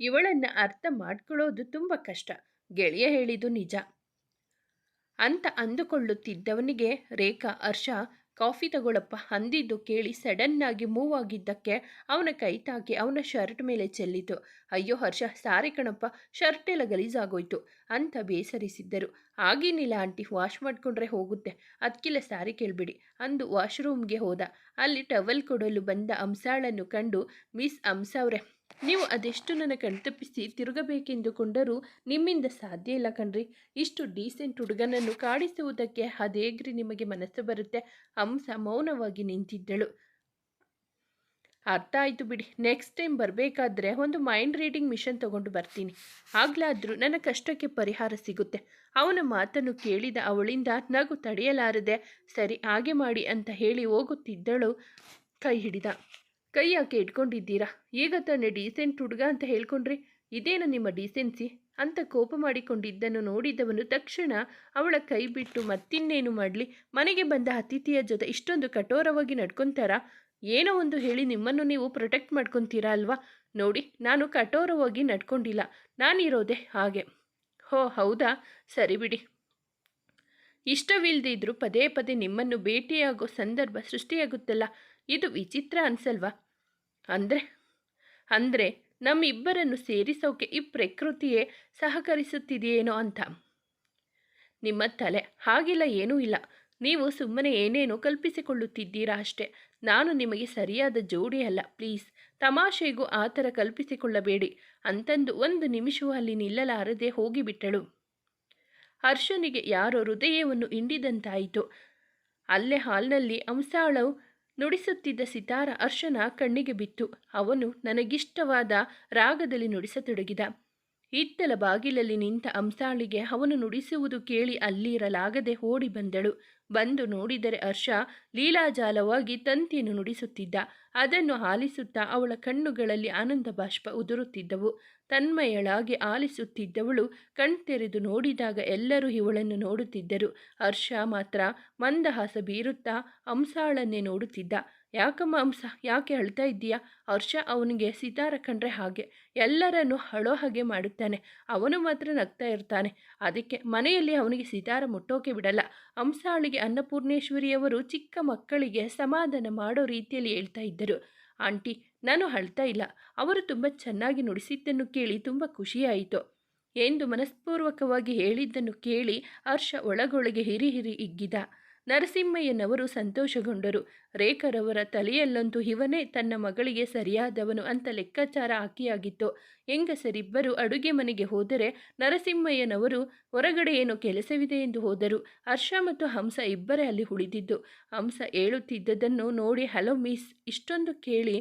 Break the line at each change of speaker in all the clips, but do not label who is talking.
ಇವಳನ್ನು ಅರ್ಥ ಮಾಡ್ಕೊಳ್ಳೋದು ತುಂಬ ಕಷ್ಟ. ಗೆಳೆಯ ಹೇಳಿದು ನಿಜ. ಅಂತ ಅಂದುಕೊಳ್ಳುತ್ತಿದ್ದವನಿಗೆ ರೇಖಾ, ಹರ್ಷ, ಕಾಫಿ ತಗೊಳಪ್ಪ ಅಂದಿದ್ದು ಕೇಳಿ ಸಡನ್ನಾಗಿ ಮೂವ್ ಆಗಿದ್ದಕ್ಕೆ ಅವನ ಕೈ ತಾಕಿ ಅವನ ಶರ್ಟ್ ಮೇಲೆ ಚೆಲ್ಲಿತು. ಅಯ್ಯೋ ಹರ್ಷ, ಸಾರಿ ಕಣಪ್ಪ, ಶರ್ಟ್ ಎಲ್ಲ ಗಲೀಜಾಗೋಯ್ತು ಅಂತ ಬೇಸರಿಸಿದ್ದರು. ಆಗೇನಿಲ್ಲ ಆಂಟಿ, ವಾಶ್ ಮಾಡಿಕೊಂಡ್ರೆ ಹೋಗುತ್ತೆ. ಅದಕ್ಕಿಲ್ಲ ಸಾರಿ ಕೇಳಬೇಡಿ ಅಂದು ವಾಶ್ರೂಮ್ಗೆ ಹೋದ. ಅಲ್ಲಿ ಟವಲ್ ಕೊಡಲು ಬಂದ ಅಂಸಾಳನ್ನು ಕಂಡು ಮಿಸ್ ಅಂಸವ್ರೆ ನೀವು ಅದೆಷ್ಟು ನನ್ನ ಕಣ್ತಪ್ಪಿಸಿ ತಿರುಗಬೇಕೆಂದುಕೊಂಡರೂ ನಿಮ್ಮಿಂದ ಸಾಧ್ಯ ಇಲ್ಲ ಕಣ್ರಿ. ಇಷ್ಟು ಡೀಸೆಂಟ್ ಹುಡುಗನನ್ನು ಕಾಡಿಸುವುದಕ್ಕೆ ಅದೇಗ್ರಿ ನಿಮಗೆ ಮನಸ್ಸು ಬರುತ್ತೆ. ಹಂಸ ಮೌನವಾಗಿ ನಿಂತಿದ್ದಳು. ಅರ್ಥ ಆಯಿತು ಬಿಡಿ. ನೆಕ್ಸ್ಟ್ ಟೈಮ್ ಬರಬೇಕಾದ್ರೆ ಒಂದು ಮೈಂಡ್ ರೀಡಿಂಗ್ ಮಿಷನ್ ತಗೊಂಡು ಬರ್ತೀನಿ. ಆಗ್ಲಾದರೂ ನನ್ನ ಕಷ್ಟಕ್ಕೆ ಪರಿಹಾರ ಸಿಗುತ್ತೆ. ಅವನ ಮಾತನ್ನು ಕೇಳಿದ ಅವಳಿಂದ ನಗು ತಡೆಯಲಾರದೆ, ಸರಿ, ಹಾಗೆ ಮಾಡಿ ಅಂತ ಹೇಳಿ ಹೋಗುತ್ತಿದ್ದಳು ಕೈ ಹಿಡಿದ. ಕೈ ಯಾಕೆ ಇಟ್ಕೊಂಡಿದ್ದೀರಾ? ಈಗ ತಾನೇ ಡೀಸೆಂಟ್ ಹುಡುಗ ಅಂತ ಹೇಳ್ಕೊಂಡ್ರಿ ಇದೇನು ನಿಮ್ಮ ಡೀಸೆನ್ಸಿ ಅಂತ ಕೋಪ ಮಾಡಿಕೊಂಡಿದ್ದನ್ನು ನೋಡಿದವನು ತಕ್ಷಣ ಅವಳ ಕೈ ಬಿಟ್ಟು ಮತ್ತಿನ್ನೇನು ಮಾಡಲಿ? ಮನೆಗೆ ಬಂದ ಅತಿಥಿಯ ಜೊತೆ ಇಷ್ಟೊಂದು ಕಠೋರವಾಗಿ ನಡ್ಕೊತಾರಾ? ಏನೋ ಒಂದು ಹೇಳಿ ನಿಮ್ಮನ್ನು ನೀವು ಪ್ರೊಟೆಕ್ಟ್ ಮಾಡ್ಕೊತೀರಾ ಅಲ್ವಾ? ನೋಡಿ, ನಾನು ಕಠೋರವಾಗಿ ನಡ್ಕೊಂಡಿಲ್ಲ. ನಾನಿರೋದೆ ಹಾಗೆ. ಹೋ, ಹೌದಾ? ಸರಿ ಬಿಡಿ. ಇಷ್ಟವಿಲ್ಲದಿದ್ದರೂ ಪದೇ ಪದೇ ನಿಮ್ಮನ್ನು ಭೇಟಿಯಾಗೋ ಸಂದರ್ಭ ಸೃಷ್ಟಿಯಾಗುತ್ತಲ್ಲ? ಇದು ವಿಚಿತ್ರ ಅನ್ಸಲ್ವಾ? ಅಂದರೆ? ಅಂದರೆ ನಮ್ಮಿಬ್ಬರನ್ನು ಸೇರಿಸೋಕೆ ಈ ಪ್ರಕೃತಿಯೇ ಸಹಕರಿಸುತ್ತಿದೆಯೇನೋ ಅಂತ. ನಿಮ್ಮ ತಲೆ ಹಾಗಿಲ್ಲ ಏನೂ ಇಲ್ಲ. ನೀವು ಸುಮ್ಮನೆ ಏನೇನೋ ಕಲ್ಪಿಸಿಕೊಳ್ಳುತ್ತಿದ್ದೀರಾ ಅಷ್ಟೇ. ನಾನು ನಿಮಗೆ ಸರಿಯಾದ ಜೋಡಿ ಅಲ್ಲ, ಪ್ಲೀಸ್. ತಮಾಷೆಗೂ ಆ ಥರ ಕಲ್ಪಿಸಿಕೊಳ್ಳಬೇಡಿ. ಅಂತಂದು ಒಂದು ನಿಮಿಷವೂ ಅಲ್ಲಿ ನಿಲ್ಲಲಾರದೆ ಹೋಗಿಬಿಟ್ಟಳು. ಹರ್ಷನಿಗೆ ಯಾರೋ ಹೃದಯವನ್ನು ಹಿಂಡಿದಂತಾಯಿತು. ಅಲ್ಲೇ ಹಾಲ್ನಲ್ಲಿ ಅಂಸಾಳು ನುಡಿಸುತ್ತಿದ್ದ ಸಿತಾರ ಅರ್ಶನ ಕಣ್ಣಿಗೆ ಬಿತ್ತು. ಅವನು ನನಗಿಷ್ಟವಾದ ರಾಗದಲ್ಲಿ ನುಡಿಸತೊಡಗಿದ. ಇತ್ತಲ ಬಾಗಿಲಲ್ಲಿ ನಿಂತ ಅಂಸಾಳಿಗೆ ಅವನು ನುಡಿಸುವುದು ಕೇಳಿ ಅಲ್ಲಿರಲಾಗದೆ ಓಡಿ ಬಂದಳು. ಬಂದು ನೋಡಿದರೆ ಹರ್ಷ ಲೀಲಾಜಾಲವಾಗಿ ತಂತಿಯನ್ನು ನುಡಿಸುತ್ತಿದ್ದ. ಅದನ್ನು ಆಲಿಸುತ್ತಾ ಅವಳ ಕಣ್ಣುಗಳಲ್ಲಿ ಆನಂದ ಬಾಷ್ಪ ಉದುರುತ್ತಿದ್ದವು. ತನ್ಮಯಳಾಗಿ ಆಲಿಸುತ್ತಿದ್ದವಳು ಕಣ್ತೆರೆದು ನೋಡಿದಾಗ ಎಲ್ಲರೂ ಇವಳನ್ನು ನೋಡುತ್ತಿದ್ದರು. ಹರ್ಷ ಮಾತ್ರ ಮಂದಹಾಸ ಬೀರುತ್ತಾ ಅಂಸಾಳನ್ನೇ ನೋಡುತ್ತಿದ್ದ. ಯಾಕಮ್ಮ ಹಂಸ, ಯಾಕೆ ಅಳ್ತಾ ಇದ್ದೀಯಾ? ಹರ್ಷ ಅವನಿಗೆ ಸಿತಾರ ಕಂಡ್ರೆ ಹಾಗೆ. ಎಲ್ಲರನ್ನು ಅಳೋ ಹಾಗೆ ಮಾಡುತ್ತಾನೆ. ಅವನು ಮಾತ್ರ ನಗ್ತಾ ಇರ್ತಾನೆ. ಅದಕ್ಕೆ ಮನೆಯಲ್ಲಿ ಅವನಿಗೆ ಸಿತಾರ ಮುಟ್ಟೋಕೆ ಬಿಡಲ್ಲ. ಅಂಸಾಳಿಗೆ ಅನ್ನಪೂರ್ಣೇಶ್ವರಿಯವರು ಚಿಕ್ಕ ಮಕ್ಕಳಿಗೆ ಸಮಾಧಾನ ಮಾಡೋ ರೀತಿಯಲ್ಲಿ ಹೇಳ್ತಾ ಇದ್ದರು. ಆಂಟಿ ನಾನು ಅಳ್ತಾ ಇಲ್ಲ. ಅವರು ತುಂಬ ಚೆನ್ನಾಗಿ ನುಡಿಸಿದ್ದನ್ನು ಕೇಳಿ ತುಂಬ ಖುಷಿಯಾಯಿತು. ಎಂದು ಮನಸ್ಪೂರ್ವಕವಾಗಿ ಹೇಳಿದ್ದನ್ನು ಕೇಳಿ ಹರ್ಷ ಒಳಗೊಳಗೆ ಹಿರಿ ಹಿರಿ ಇಗ್ಗಿದ. ನರಸಿಂಹಯ್ಯನವರು ಸಂತೋಷಗೊಂಡರು. ರೇಖರವರ ತಲೆಯಲ್ಲಂತೂ ಇವನೇ ತನ್ನ ಮಗಳಿಗೆ ಸರಿಯಾದವನು ಅಂತ ಲೆಕ್ಕಾಚಾರ ಹಾಕಿಯಾಗಿತ್ತು ಹೆಂಗಸರಿಬ್ಬರು ಅಡುಗೆ ಮನೆಗೆ ಹೋದರೆ ನರಸಿಂಹಯ್ಯನವರು ಹೊರಗಡೆ ಏನೋ ಕೆಲಸವಿದೆ ಎಂದು ಹೋದರು. ಹರ್ಷ ಮತ್ತು ಹಂಸ ಇಬ್ಬರೇ ಅಲ್ಲಿ ಉಳಿದಿದ್ದು. ಹಂಸ ಹೇಳುತ್ತಿದ್ದದನ್ನು ನೋಡಿ ಹಲೋ ಮಿಸ್ ಇಷ್ಟೊಂದು ಕೇಳಿ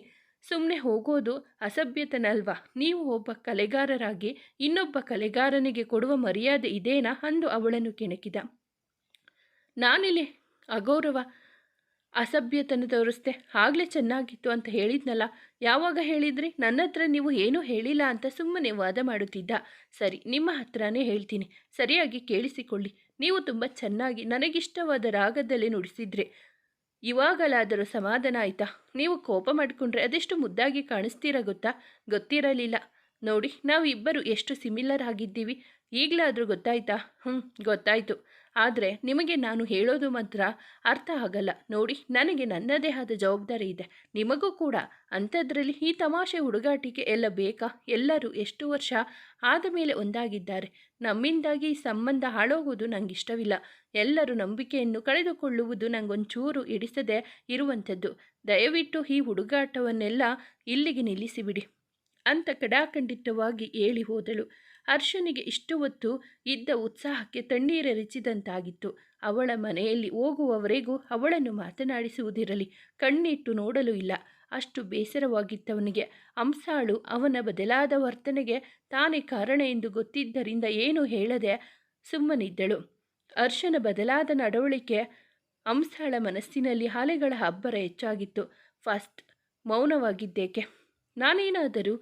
ಸುಮ್ಮನೆ ಹೋಗೋದು ಅಸಭ್ಯತನಲ್ವಾ? ನೀವು ಒಬ್ಬ ಕಲೆಗಾರರಾಗಿ ಇನ್ನೊಬ್ಬ ಕಲೆಗಾರನಿಗೆ ಕೊಡುವ ಮರ್ಯಾದೆ ಇದೇನಾ ಅಂದು ಅವಳನ್ನು ಕೆಣಕಿದ. ನಾನಿಲ್ಲಿ ಅಗೌರವ, ಅಸಭ್ಯತನ ತೋರಿಸ್ದೆ. ಆಗಲೇ ಚೆನ್ನಾಗಿತ್ತು ಅಂತ ಹೇಳಿದ್ನಲ್ಲ, ಯಾವಾಗ ಹೇಳಿದ್ರಿ? ನನ್ನ ಹತ್ರ ನೀವು ಏನೂ ಹೇಳಿಲ್ಲ ಅಂತ ಸುಮ್ಮನೆ ವಾದ ಮಾಡುತ್ತಿದ್ದ. ಸರಿ, ನಿಮ್ಮ ಹತ್ರನೇ ಹೇಳ್ತೀನಿ. ಸರಿಯಾಗಿ ಕೇಳಿಸಿಕೊಳ್ಳಿ. ನೀವು ತುಂಬ ಚೆನ್ನಾಗಿ, ನನಗಿಷ್ಟವಾದ ರಾಗದಲ್ಲಿ ನುಡಿಸಿದ್ರಿ. ಇವಾಗಲಾದರೂ ಸಮಾಧಾನ ಆಯ್ತಾ? ನೀವು ಕೋಪ ಮಾಡಿಕೊಂಡ್ರೆ ಅದೆಷ್ಟು ಮುದ್ದಾಗಿ ಕಾಣಿಸ್ತೀರ ಗೊತ್ತಾ? ಗೊತ್ತಿರಲಿಲ್ಲ. ನೋಡಿ ನಾವು ಇಬ್ಬರು ಎಷ್ಟು ಸಿಮಿಲರ್ ಆಗಿದ್ದೀವಿ. ಈಗಲಾದರೂ ಗೊತ್ತಾಯ್ತಾ? ಹ್ಞೂ ಗೊತ್ತಾಯಿತು. ಆದರೆ ನಿಮಗೆ ನಾನು ಹೇಳೋದು ಮಾತ್ರ ಅರ್ಥ ಆಗಲ್ಲ. ನೋಡಿ, ನನಗೆ ನನ್ನದೇ ಆದ ಜವಾಬ್ದಾರಿ ಇದೆ. ನಿಮಗೂ ಕೂಡ. ಅಂಥದ್ರಲ್ಲಿ ಈ ತಮಾಷೆ ಹುಡುಗಾಟಿಕೆ ಎಲ್ಲ ಬೇಕಾ? ಎಲ್ಲರೂ ಎಷ್ಟು ವರ್ಷ ಆದ ಮೇಲೆ ಒಂದಾಗಿದ್ದಾರೆ. ನಮ್ಮಿಂದಾಗಿ ಈ ಸಂಬಂಧ ಹಾಳೋಗುವುದು ನಂಗೆ ಇಷ್ಟವಿಲ್ಲ ಎಲ್ಲರೂ ನಂಬಿಕೆಯನ್ನು ಕಳೆದುಕೊಳ್ಳುವುದು ನನಗೊಂಚೂರು ಇಡಿಸದೆ ಇರುವಂಥದ್ದು. ದಯವಿಟ್ಟು ಈ ಹುಡುಗಾಟವನ್ನೆಲ್ಲ ಇಲ್ಲಿಗೆ ನಿಲ್ಲಿಸಿಬಿಡಿ. ಅಂತ ಕಡಾಖಂಡಿತವಾಗಿ ಹೇಳಿ ಹೋದಳು. ಹರ್ಷನಿಗೆ ಇಷ್ಟು ಹೊತ್ತು ಇದ್ದ ಉತ್ಸಾಹಕ್ಕೆ ತಣ್ಣೀರೆರಚಿದಂತಾಗಿತ್ತು ಅವಳ ಮನೆಯಲ್ಲಿ ಹೋಗುವವರೆಗೂ ಅವಳನ್ನು ಮಾತನಾಡಿಸುವುದಿರಲಿ, ಕಣ್ಣಿಟ್ಟು ನೋಡಲು ಇಲ್ಲ. ಅಷ್ಟು ಬೇಸರವಾಗಿತ್ತವನಿಗೆ ಅಂಸಾಳು ಅವನ ಬದಲಾದ ವರ್ತನೆಗೆ ತಾನೇ ಕಾರಣ ಎಂದು ಗೊತ್ತಿದ್ದರಿಂದ ಏನೂ ಹೇಳದೆ ಸುಮ್ಮನಿದ್ದಳು. ಅರ್ಶನ ಬದಲಾದ ನಡವಳಿಕೆ ಅಂಸಾಳ ಮನಸ್ಸಿನಲ್ಲಿ ಹಾಲೆಗಳ ಅಬ್ಬರ ಹೆಚ್ಚಾಗಿತ್ತು. ಫಸ್ಟ್ ಮೌನವಾಗಿದ್ದೇಕೆ? ನಾನೇನಾದರೂ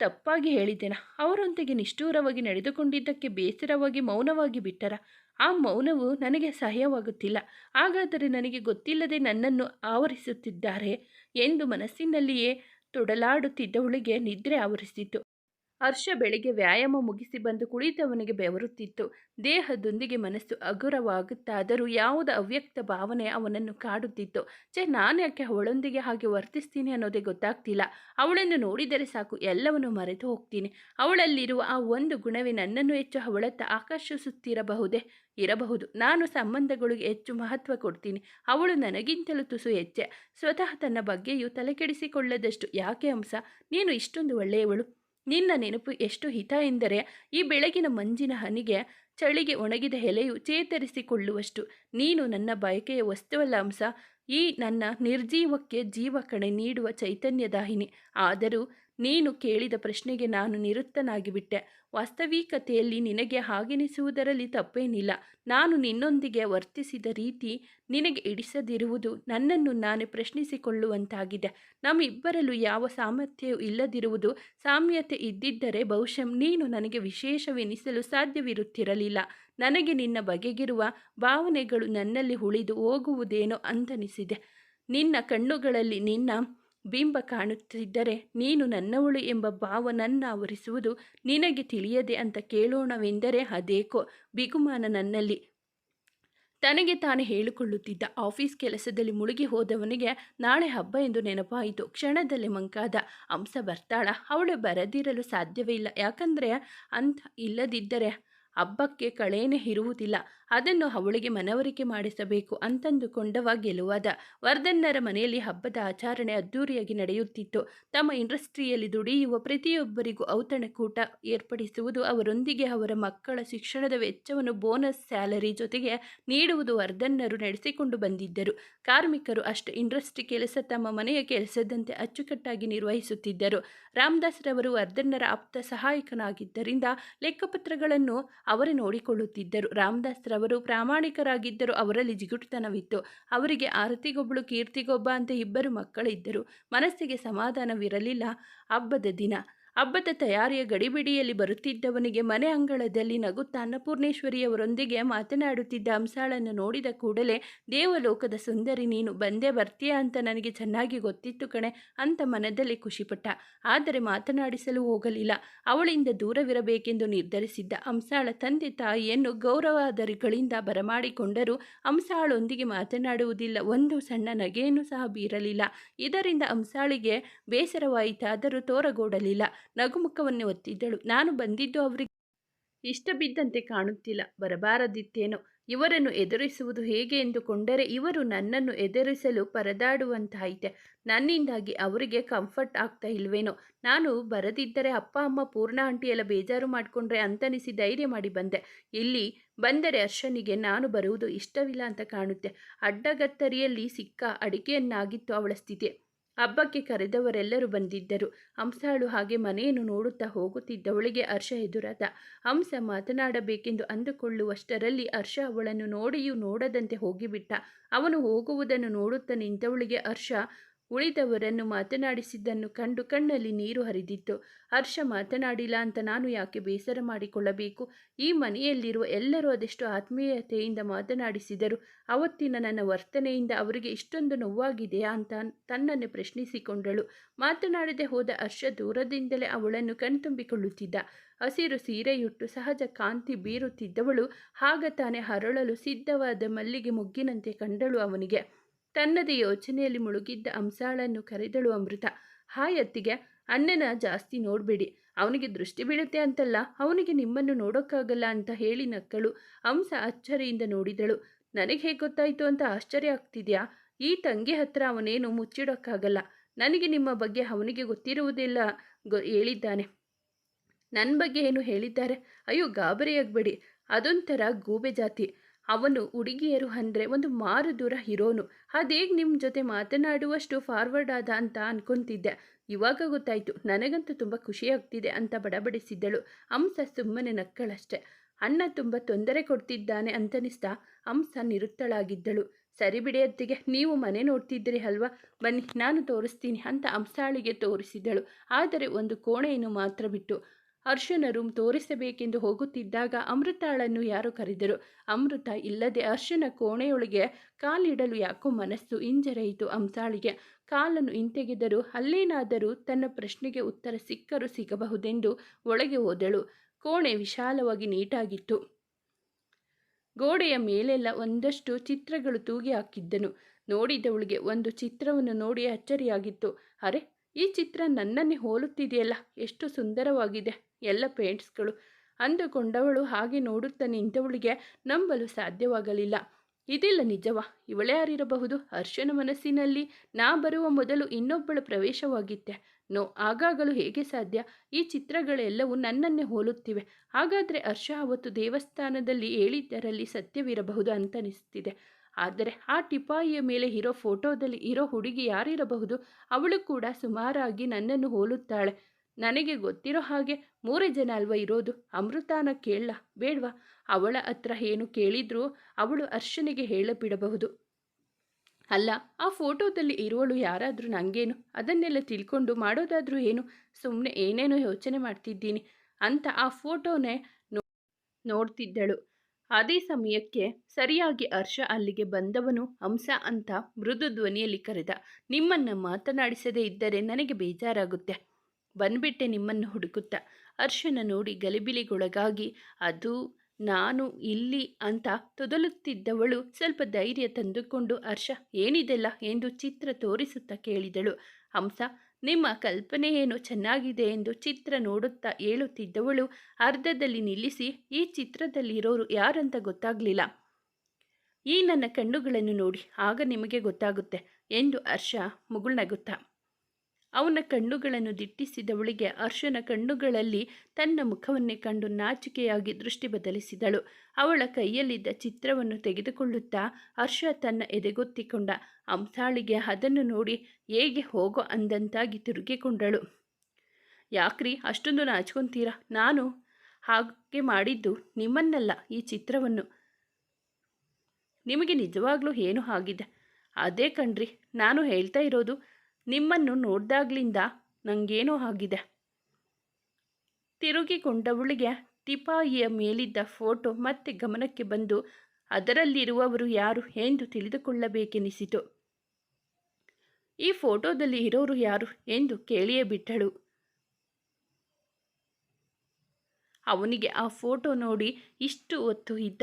ತಪ್ಪಾಗಿ ಹೇಳಿದ್ದೇನ. ಅವರೊಂದಿಗೆ ನಿಷ್ಠೂರವಾಗಿ ನಡೆದುಕೊಂಡಿದ್ದಕ್ಕೆ ಬೇಸರವಾಗಿ ಮೌನವಾಗಿ ಬಿಟ್ಟರ. ಆ ಮೌನವು ನನಗೆ ಸಹಾಯವಾಗುತ್ತಿಲ್ಲ. ಹಾಗಾದರೆ ನನಗೆ ಗೊತ್ತಿಲ್ಲದೆ ನನ್ನನ್ನು ಆವರಿಸುತ್ತಿದ್ದಾರೆ ಎಂದು ಮನಸ್ಸಿನಲ್ಲಿಯೇ ತೊಡಲಾಡುತ್ತಿದ್ದವಳಿಗೆ ನಿದ್ರೆ ಆವರಿಸಿತು ಹರ್ಷ ಬೆಳಿಗ್ಗೆ ವ್ಯಾಯಾಮ ಮುಗಿಸಿ ಬಂದು ಕುಳಿತವನಿಗೆ ಬೆವರುತ್ತಿತ್ತು. ದೇಹದೊಂದಿಗೆ ಮನಸ್ಸು ಹಗುರವಾಗುತ್ತಾದರೂ ಯಾವುದ ಅವ್ಯಕ್ತ ಭಾವನೆ ಅವನನ್ನು ಕಾಡುತ್ತಿತ್ತು. ಛೆ, ನಾನು ಯಾಕೆ ಅವಳೊಂದಿಗೆ ಹಾಗೆ ವರ್ತಿಸ್ತೀನಿ ಅನ್ನೋದೇ ಗೊತ್ತಾಗ್ತಿಲ್ಲ. ಅವಳನ್ನು ನೋಡಿದರೆ ಸಾಕು, ಎಲ್ಲವನ್ನು ಮರೆತು ಹೋಗ್ತೀನಿ. ಅವಳಲ್ಲಿರುವ ಆ ಒಂದು ಗುಣವೇ ನನ್ನನ್ನು ಹೆಚ್ಚು ಅವಳತ್ತ ಆಕರ್ಷಿಸುತ್ತಿರಬಹುದೇ? ಇರಬಹುದು. ನಾನು ಸಂಬಂಧಗಳಿಗೆ ಹೆಚ್ಚು ಮಹತ್ವ ಕೊಡ್ತೀನಿ. ಅವಳು ನನಗಿಂತಲೂ ತುಸು ಹೆಚ್ಚೆ. ಸ್ವತಃ ತನ್ನ ಬಗ್ಗೆಯೂ ತಲೆಕೆಡಿಸಿಕೊಳ್ಳದಷ್ಟು ಯಾಕೆ ಅಂಶ? ನೀನು ಇಷ್ಟೊಂದು ಒಳ್ಳೆಯವಳು. ನಿನ್ನ ನೆನಪು ಎಷ್ಟು ಹಿತ ಎಂದರೆ ಈ ಬೆಳಗಿನ ಮಂಜಿನ ಹನಿಗೆ ಚಳಿಗೆ ಒಣಗಿದ ಎಲೆಯು ಚೇತರಿಸಿಕೊಳ್ಳುವಷ್ಟು. ನೀನು ನನ್ನ ಬಯಕೆಯ ವಸ್ತುವಲ್ಲ ಅಂಶ ಈ ನನ್ನ ನಿರ್ಜೀವಕ್ಕೆ ಜೀವ ಕಣೆ ನೀಡುವ ಚೈತನ್ಯದಾಹಿನಿ ಆದರೂ ನೀನು ಕೇಳಿದ ಪ್ರಶ್ನೆಗೆ ನಾನು ನಿರುತ್ತನಾಗಿಬಿಟ್ಟೆ ವಾಸ್ತವಿಕತೆಯಲ್ಲಿ ನಿನಗೆ ಹಾಗೆನಿಸುವುದರಲ್ಲಿ ತಪ್ಪೇನಿಲ್ಲ. ನಾನು ನಿನ್ನೊಂದಿಗೆ ವರ್ತಿಸಿದ ರೀತಿ ನಿನಗೆ ಇಡಿಸದಿರುವುದು ನನ್ನನ್ನು ನಾನೇ ಪ್ರಶ್ನಿಸಿಕೊಳ್ಳುವಂತಾಗಿದೆ. ನಮ್ಮಿಬ್ಬರಲ್ಲೂ ಯಾವ ಸಾಮರ್ಥ್ಯವೂ ಇಲ್ಲದಿರುವುದು ಸಾಮ್ಯತೆ ಇದ್ದಿದ್ದರೆ ಬಹುಶಃ ನೀನು ನನಗೆ ವಿಶೇಷವೆನಿಸಲು ಸಾಧ್ಯವಿರುತ್ತಿರಲಿಲ್ಲ. ನನಗೆ ನಿನ್ನ ಬಗೆಗಿರುವ ಭಾವನೆಗಳು ನನ್ನಲ್ಲಿ ಉಳಿದು ಹೋಗುವುದೇನೋ ಅಂತನಿಸಿದೆ. ನಿನ್ನ ಕಣ್ಣುಗಳಲ್ಲಿ ನಿನ್ನ ಬಿಂಬ ಕಾಣುತ್ತಿದ್ದರೆ ನೀನು ನನ್ನವಳು ಎಂಬ ಭಾವ ನನ್ನ ಆವರಿಸುವುದು ನಿನಗೆ ತಿಳಿಯದೆ ಅಂತ ಕೇಳೋಣವೆಂದರೆ ಅದೇಕೋ? ಬಿಗುಮಾನ ನನ್ನಲ್ಲಿ ತನಗೆ ತಾನು ಹೇಳಿಕೊಳ್ಳುತ್ತಿದ್ದ ಆಫೀಸ್ ಕೆಲಸದಲ್ಲಿ ಮುಳುಗಿ ಹೋದವನಿಗೆ ನಾಳೆ ಹಬ್ಬ ಎಂದು ನೆನಪಾಯಿತು. ಕ್ಷಣದಲ್ಲಿ ಮಂಕಾದ ಅಂಸ ಬರ್ತಾಳ. ಅವಳು ಬರದಿರಲು ಸಾಧ್ಯವೇ ಇಲ್ಲ ಯಾಕಂದರೆ ಅಂಥ ಇಲ್ಲದಿದ್ದರೆ ಹಬ್ಬಕ್ಕೆ ಕಳೇನೆ ಇರುವುದಿಲ್ಲ. ಅದನ್ನು ಅವಳಿಗೆ ಮನವರಿಕೆ ಮಾಡಿಸಬೇಕು ಅಂತಂದುಕೊಂಡವ ಗೆಲುವಾದ. ವರ್ಧನ್ನರ ಮನೆಯಲ್ಲಿ ಹಬ್ಬದ ಆಚರಣೆ ಅದ್ದೂರಿಯಾಗಿ ನಡೆಯುತ್ತಿತ್ತು. ತಮ್ಮ ಇಂಡಸ್ಟ್ರಿಯಲ್ಲಿ ದುಡಿಯುವ ಪ್ರತಿಯೊಬ್ಬರಿಗೂ ಔತಣಕೂಟ ಏರ್ಪಡಿಸುವುದು ಅವರೊಂದಿಗೆ ಅವರ ಮಕ್ಕಳ ಶಿಕ್ಷಣದ ವೆಚ್ಚವನ್ನು ಬೋನಸ್ ಸ್ಯಾಲರಿ ಜೊತೆಗೆ ನೀಡುವುದು ವರ್ಧನ್ನರು ನಡೆಸಿಕೊಂಡು ಬಂದಿದ್ದರು. ಕಾರ್ಮಿಕರು ಅಷ್ಟು, ಇಂಡಸ್ಟ್ರಿ ಕೆಲಸ ತಮ್ಮ ಮನೆಯ ಕೆಲಸದಂತೆ ಅಚ್ಚುಕಟ್ಟಾಗಿ ನಿರ್ವಹಿಸುತ್ತಿದ್ದರು. ರಾಮದಾಸ್ರವರು ವರ್ಧನ್ನರ ಆಪ್ತ ಸಹಾಯಕನಾಗಿದ್ದರಿಂದ ಲೆಕ್ಕಪತ್ರಗಳನ್ನು ಅವರೇ ನೋಡಿಕೊಳ್ಳುತ್ತಿದ್ದರು. ರಾಮದಾಸ್ರ ಅವರು ಪ್ರಾಮಾಣಿಕರಾಗಿದ್ದರು ಅವರಲ್ಲಿ ಜಿಗುಟುತನವಿತ್ತು. ಅವರಿಗೆ ಆರತಿಗೊಬ್ಬಳು ಕೀರ್ತಿಗೊಬ್ಬ ಅಂತ ಇಬ್ಬರು ಮಕ್ಕಳಿದ್ದರು. ಮನಸ್ಸಿಗೆ ಸಮಾಧಾನವಿರಲಿಲ್ಲ. ಹಬ್ಬದ ದಿನ. ಹಬ್ಬದ ತಯಾರಿಯ ಗಡಿಬಿಡಿಯಲ್ಲಿ ಬರುತ್ತಿದ್ದವನಿಗೆ ಮನೆ ಅಂಗಳದಲ್ಲಿ ನಗುತ್ತಾ ಅನ್ನಪೂರ್ಣೇಶ್ವರಿಯವರೊಂದಿಗೆ ಮಾತನಾಡುತ್ತಿದ್ದ ಹಂಸಾಳನ್ನು ನೋಡಿದ ಕೂಡಲೇ, ದೇವಲೋಕದ ಸುಂದರಿ ನೀನು ಬಂದೇ ಬರ್ತೀಯಾ ಅಂತ ನನಗೆ ಚೆನ್ನಾಗಿ ಗೊತ್ತಿತ್ತು ಕಣೆ ಅಂತ ಮನದಲ್ಲಿ ಖುಷಿಪಟ್ಟ. ಆದರೆ ಮಾತನಾಡಿಸಲು ಹೋಗಲಿಲ್ಲ. ಅವಳಿಂದ ದೂರವಿರಬೇಕೆಂದು ನಿರ್ಧರಿಸಿದ್ದ ಹಂಸಾಳ ತಂದೆ ತಾಯಿಯನ್ನು ಗೌರವಾದರಿಗಳಿಂದ ಬರಮಾಡಿಕೊಂಡರೂ ಹಂಸಾಳೊಂದಿಗೆ ಮಾತನಾಡುವುದಿಲ್ಲ. ಒಂದು ಸಣ್ಣ ನಗೆಯನ್ನು ಸಹ ಬೀರಲಿಲ್ಲ. ಇದರಿಂದ ಹಂಸಾಳಿಗೆ ಬೇಸರವಾಯಿತಾದರೂ ತೋರಗೋಡಲಿಲ್ಲ. ನಗುಮುಖವನ್ನು ಒತ್ತಿದ್ದಳು. ನಾನು ಬಂದಿದ್ದು ಅವರಿಗೆ ಇಷ್ಟ ಬಿದ್ದಂತೆ ಕಾಣುತ್ತಿಲ್ಲ. ಬರಬಾರದಿತ್ತೇನೋ. ಇವರನ್ನು ಎದುರಿಸುವುದು ಹೇಗೆ ಎಂದುಕೊಂಡರೆ ಇವರು ನನ್ನನ್ನು ಎದುರಿಸಲು ಪರದಾಡುವಂತಾಯಿತೆ. ನನ್ನಿಂದಾಗಿ ಅವರಿಗೆ ಕಂಫರ್ಟ್ ಆಗ್ತಾ ಇಲ್ವೇನೋ. ನಾನು ಬರದಿದ್ದರೆ ಅಪ್ಪ, ಅಮ್ಮ, ಪೂರ್ಣ ಆಂಟಿಯೆಲ್ಲ ಬೇಜಾರು ಮಾಡಿಕೊಂಡ್ರೆ ಅಂತನಿಸಿ ಧೈರ್ಯ ಮಾಡಿ ಬಂದೆ. ಇಲ್ಲಿ ಬಂದರೆ ಅರ್ಶನಿಗೆ ನಾನು ಬರುವುದು ಇಷ್ಟವಿಲ್ಲ ಅಂತ ಕಾಣುತ್ತೆ. ಅಡ್ಡಗತ್ತರಿಯಲ್ಲಿ ಸಿಕ್ಕ ಅಡಿಗೆಯನ್ನಾಗಿತ್ತು ಅವಳ ಸ್ಥಿತಿ. ಹಬ್ಬಕ್ಕೆ ಕರೆದವರೆಲ್ಲರೂ ಬಂದಿದ್ದರು. ಹಂಸಾಳು ಹಾಗೆ ಮನೆಯನ್ನು ನೋಡುತ್ತಾ ಹೋಗುತ್ತಿದ್ದವಳಿಗೆ ಹರ್ಷ ಎದುರಾದ. ಹಂಸ ಮಾತನಾಡಬೇಕೆಂದು ಅಂದುಕೊಳ್ಳುವಷ್ಟರಲ್ಲಿ ಹರ್ಷ ಅವಳನ್ನು ನೋಡಿಯೂ ನೋಡದಂತೆ ಹೋಗಿಬಿಟ್ಟ. ಅವನು ಹೋಗುವುದನ್ನು ನೋಡುತ್ತಾ ನಿಂತವಳಿಗೆ ಹರ್ಷ ಉಳಿದವರನ್ನು ಮಾತನಾಡಿಸಿದ್ದನ್ನು ಕಂಡು ಕಣ್ಣಲ್ಲಿ ನೀರು ಹರಿದಿತ್ತು. ಹರ್ಷ, ಮಾತನಾಡಿಲ್ಲ ಅಂತ ನಾನು ಯಾಕೆ ಬೇಸರ ಮಾಡಿಕೊಳ್ಳಬೇಕು? ಈ ಮನೆಯಲ್ಲಿರುವ ಎಲ್ಲರೂ ಅದೆಷ್ಟು ಆತ್ಮೀಯತೆಯಿಂದ ಮಾತನಾಡಿಸಿದರು. ಅವತ್ತಿನ ನನ್ನ ವರ್ತನೆಯಿಂದ ಅವರಿಗೆ ಇಷ್ಟೊಂದು ನೋವಾಗಿದೆಯಾ ಅಂತ ತನ್ನನ್ನು ಪ್ರಶ್ನಿಸಿಕೊಂಡಳು. ಮಾತನಾಡದೆ ಹೋದ ಹರ್ಷ ದೂರದಿಂದಲೇ ಅವಳನ್ನು ಕಣ್ತುಂಬಿಕೊಳ್ಳುತ್ತಿದ್ದ. ಹಸಿರು ಸೀರೆಯುಟ್ಟು, ಸಹಜ ಕಾಂತಿ ಬೀರುತ್ತಿದ್ದವಳು. ಆಗ ತಾನೇ ಹರಳಲು ಸಿದ್ಧವಾದ ಮಲ್ಲಿಗೆ ಮುಗ್ಗಿನಂತೆ ಕಂಡಳು ಅವನಿಗೆ. ತನ್ನದೇ ಯೋಚನೆಯಲ್ಲಿ ಮುಳುಗಿದ್ದ ಅಂಸಾಳನ್ನು ಕರೆದಳು ಅಮೃತ, ಹಾಯ್ ಅತ್ತಿಗೆ, ಅಣ್ಣನ ಜಾಸ್ತಿ ನೋಡಬೇಡಿ. ಅವನಿಗೆ ದೃಷ್ಟಿ ಬೀಳುತ್ತೆ ಅಂತಲ್ಲ, ಅವನಿಗೆ ನಿಮ್ಮನ್ನು ನೋಡೋಕ್ಕಾಗಲ್ಲ ಅಂತ ಹೇಳಿ ನಕ್ಕಳು. ಅಂಸ ಅಚ್ಚರಿಯಿಂದ ನೋಡಿದಳು, ನನಗೆ ಹೇಗೆ ಗೊತ್ತಾಯಿತು ಅಂತ ಆಶ್ಚರ್ಯ ಆಗ್ತಿದ್ಯಾ? ಈ ತಂಗಿ ಹತ್ರ ಅವನೇನು ಮುಚ್ಚಿಡೋಕ್ಕಾಗಲ್ಲ. ನನಗೆ ನಿಮ್ಮ ಬಗ್ಗೆ ಅವನಿಗೆ ಗೊತ್ತಿರುವುದಿಲ್ಲ, ಗೊ, ಹೇಳಿದ್ದಾನೆ. ನನ್ನ ಬಗ್ಗೆ ಏನು ಹೇಳಿದ್ದಾರೆ? ಅಯ್ಯೋ ಗಾಬರಿಯಾಗಬೇಡಿ ಅದೊಂಥರ ಗೂಬೆ ಜಾತಿ. ಅವನು ಹುಡುಗಿಯರು ಅಂದರೆ ಒಂದು ಮಾರು ದೂರ ಹಿರೋನು. ಅದೇಗೆ ನಿಮ್ಮ ಜೊತೆ ಮಾತನಾಡುವಷ್ಟು ಫಾರ್ವರ್ಡ್ ಆದ ಅಂತ ಅನ್ಕೊಂತಿದ್ದೆ. ಇವಾಗ ಗೊತ್ತಾಯಿತು, ನನಗಂತೂ ತುಂಬ ಖುಷಿಯಾಗ್ತಿದೆ ಅಂತ ಬಡಬಡಿಸಿದ್ದಳು. ಹಂಸ ಸುಮ್ಮನೆ ನಕ್ಕಳಷ್ಟೆ. ಅಣ್ಣ ತುಂಬ ತೊಂದರೆ ಕೊಡ್ತಿದ್ದಾನೆ ಅಂತನಿಸ್ತಾ ಹಂಸ ನಿರುತ್ತಳಾಗಿದ್ದಳು. ಸರಿ ಬಿಡಿಯತ್ತಿಗೆ ನೀವು ಮನೆ ನೋಡ್ತಿದ್ದೀರಿ ಅಲ್ವಾ? ಬನ್ನಿ, ನಾನು ತೋರಿಸ್ತೀನಿ ಅಂತ ಹಂಸಾಳಿಗೆ ತೋರಿಸಿದಳು ಆದರೆ ಒಂದು ಕೋಣೆಯನ್ನು ಮಾತ್ರ ಬಿಟ್ಟು ಹರ್ಷನ ರೂಮ್ ತೋರಿಸಬೇಕೆಂದು ಹೋಗುತ್ತಿದ್ದಾಗ ಅಮೃತಾಳನ್ನು ಯಾರು ಕರೆದರು. ಅಮೃತ ಇಲ್ಲದೆ ಹರ್ಷನ ಕೋಣೆಯೊಳಗೆ ಕಾಲಿಡಲು ಯಾಕೋ ಮನಸ್ಸು ಇಂಜರೆಯಿತು ಅಂಸಾಳಿಗೆ. ಕಾಲನ್ನು ಹಿಂತೆಗೆದರೂ ಅಲ್ಲೇನಾದರೂ ತನ್ನ ಪ್ರಶ್ನೆಗೆ ಉತ್ತರ ಸಿಕ್ಕರೂ ಸಿಗಬಹುದೆಂದು ಒಳಗೆ ಹೋದಳು. ಕೋಣೆ ವಿಶಾಲವಾಗಿ ನೀಟಾಗಿತ್ತು. ಗೋಡೆಯ ಮೇಲೆಲ್ಲ ಒಂದಷ್ಟು ಚಿತ್ರಗಳು ತೂಗಿ ಹಾಕಿದ್ದನು. ನೋಡಿದವಳಿಗೆ ಒಂದು ಚಿತ್ರವನ್ನು ನೋಡಿ ಅಚ್ಚರಿಯಾಗಿತ್ತು. ಅರೆ ಈ ಚಿತ್ರ ನನ್ನನ್ನೇ ಹೋಲುತ್ತಿದೆಯಲ್ಲ? ಎಷ್ಟು ಸುಂದರವಾಗಿದೆ ಎಲ್ಲ ಪೇಂಟ್ಸ್ಗಳು. ಅಂದುಕೊಂಡವಳು ಹಾಗೆ ನೋಡುತ್ತಾ ನಿಂತವಳಿಗೆ ನಂಬಲು ಸಾಧ್ಯವಾಗಲಿಲ್ಲ. ಇದಿಲ್ಲ ನಿಜವ? ಇವಳೇ ಯಾರಿರಬಹುದು? ಹರ್ಷನ ಮನಸ್ಸಿನಲ್ಲಿ ನಾ ಬರುವ ಮೊದಲು ಇನ್ನೊಬ್ಬಳ ಪ್ರವೇಶವಾಗಿತ್ತೆ. ನೋ, ಆಗಾಗಲೂ ಹೇಗೆ ಸಾಧ್ಯ? ಈ ಚಿತ್ರಗಳೆಲ್ಲವೂ ನನ್ನನ್ನೇ ಹೋಲುತ್ತಿವೆ. ಹಾಗಾದರೆ ಹರ್ಷ ಅವತ್ತು ದೇವಸ್ಥಾನದಲ್ಲಿ ಹೇಳಿದ್ದರಲ್ಲಿ ಸತ್ಯವಿರಬಹುದು ಅಂತ ಅನಿಸ್ತಿದೆ. ಆದರೆ ಆ ಟಿಪಾಯಿಯ ಮೇಲೆ ಇರೋ ಫೋಟೋದಲ್ಲಿ ಇರೋ ಹುಡುಗಿ ಯಾರಿರಬಹುದು? ಅವಳು ಕೂಡ ಸುಮಾರಾಗಿ ನನ್ನನ್ನು ಹೋಲುತ್ತಾಳೆ. ನನಗೆ ಗೊತ್ತಿರೋ ಹಾಗೆ ಮೂರೇ ಜನ ಅಲ್ವಾ ಇರೋದು? ಅಮೃತಾನ ಕೇಳಲ್ಲ ಬೇಡ್ವಾ? ಅವಳ ಹತ್ರ ಏನು ಕೇಳಿದ್ರೂ ಅವಳು ಅರ್ಶನಿಗೆ ಹೇಳಬಿಡಬಹುದು. ಅಲ್ಲ, ಆ ಫೋಟೋದಲ್ಲಿ ಇರುವಳು ಯಾರಾದರೂ ನನಗೇನು ಅದನ್ನೆಲ್ಲ ತಿಳ್ಕೊಂಡು ಮಾಡೋದಾದರೂ ಏನು? ಸುಮ್ಮನೆ ಏನೇನೋ ಯೋಚನೆ ಮಾಡ್ತಿದ್ದೀನಿ ಅಂತ ಆ ಫೋಟೋನೇ ನೋಡ್ತಿದ್ದಳು. ಅದೇ ಸಮಯಕ್ಕೆ ಸರಿಯಾಗಿ ಹರ್ಷ ಅಲ್ಲಿಗೆ ಬಂದವನು ಹಂಸ ಅಂತ ಮೃದು ಧ್ವನಿಯಲ್ಲಿ ಕರೆದ, ನಿಮ್ಮನ್ನು ಮಾತನಾಡಿಸದೇ ಇದ್ದರೆ ನನಗೆ ಬೇಜಾರಾಗುತ್ತೆ. ಬಂದ್ಬಿಟ್ಟೆ ನಿಮ್ಮನ್ನು ಹುಡುಕುತ್ತಾ. ಹರ್ಷನ ನೋಡಿ ಗಲಿಬಿಲಿಗೊಳಗಾಗಿ, ಅದು ನಾನು ಇಲ್ಲಿ ಅಂತ ತೊದಲುತ್ತಿದ್ದವಳು ಸ್ವಲ್ಪ ಧೈರ್ಯ ತಂದುಕೊಂಡು, ಹರ್ಷ ಏನಿದೆಲ್ಲ ಎಂದು ಚಿತ್ರ ತೋರಿಸುತ್ತಾ ಕೇಳಿದಳು. ಹಂಸ ನಿಮ್ಮ ಕಲ್ಪನೆಯೇನು ಚೆನ್ನಾಗಿದೆ ಎಂದು ಚಿತ್ರ ನೋಡುತ್ತಾ ಹೇಳುತ್ತಿದ್ದವಳು ಅರ್ಧದಲ್ಲಿ ನಿಲ್ಲಿಸಿ, ಈ ಚಿತ್ರದಲ್ಲಿರೋರು ಯಾರಂತ ಗೊತ್ತಾಗಲಿಲ್ಲ. ಈ ನನ್ನ ಕಣ್ಣುಗಳನ್ನು ನೋಡಿ, ಆಗ ನಿಮಗೆ ಗೊತ್ತಾಗುತ್ತೆ ಎಂದು ಹರ್ಷ ಮುಗುಳ್ನಗುತ್ತಾ ಅವನ ಕಣ್ಣುಗಳನ್ನು ದಿಟ್ಟಿಸಿದವಳಿಗೆ ಅರ್ಶನ ಕಣ್ಣುಗಳಲ್ಲಿ ತನ್ನ ಮುಖವನ್ನೇ ಕಂಡು ನಾಚಿಕೆಯಾಗಿ ದೃಷ್ಟಿ ಬದಲಿಸಿದಳು. ಅವಳ ಕೈಯಲ್ಲಿದ್ದ ಚಿತ್ರವನ್ನು ತೆಗೆದುಕೊಳ್ಳುತ್ತಾ ಹರ್ಷ ತನ್ನ ಎದೆಗೊತ್ತಿಕೊಂಡ, ಅಂಸಾಳಿಗೆ ಅದನ್ನು ನೋಡಿ ಹೇಗೆ ಹೋಗೋ ಅಂದಂತಾಗಿ ತಿರುಗಿಕೊಂಡಳು. ಯಾಕ್ರಿ ಅಷ್ಟೊಂದು ನಾಚ್ಕೊಂತೀರಾ? ನಾನು ಹಾಗೆ ಮಾಡಿದ್ದು ನಿಮ್ಮನ್ನಲ್ಲ ಈ ಚಿತ್ರವನ್ನು. ನಿಮಗೆ ನಿಜವಾಗ್ಲೂ ಏನು ಆಗಿದೆ. ಅದೇ ಕಣ್ರಿ, ನಾನು ಹೇಳ್ತಾ ಇರೋದು ನಿಮ್ಮನ್ನು ನೋಡ್ದಾಗ್ಲಿಂದ ನನಗೇನೋ ಆಗಿದೆ. ತಿರುಗಿಕೊಂಡವಳಿಗೆ ತಿಪಾಯಿಯ ಮೇಲಿದ್ದ ಫೋಟೋ ಮತ್ತೆ ಗಮನಕ್ಕೆ ಬಂದು ಅದರಲ್ಲಿರುವವರು ಯಾರು ಎಂದು ತಿಳಿದುಕೊಳ್ಳಬೇಕೆನಿಸಿತು. ಈ ಫೋಟೋದಲ್ಲಿ ಇರೋರು ಯಾರು ಎಂದು ಕೇಳಿಯೇ ಬಿಟ್ಟಳು. ಅವನಿಗೆ ಆ ಫೋಟೋ ನೋಡಿ ಇಷ್ಟು ಹೊತ್ತು ಇದ್ದ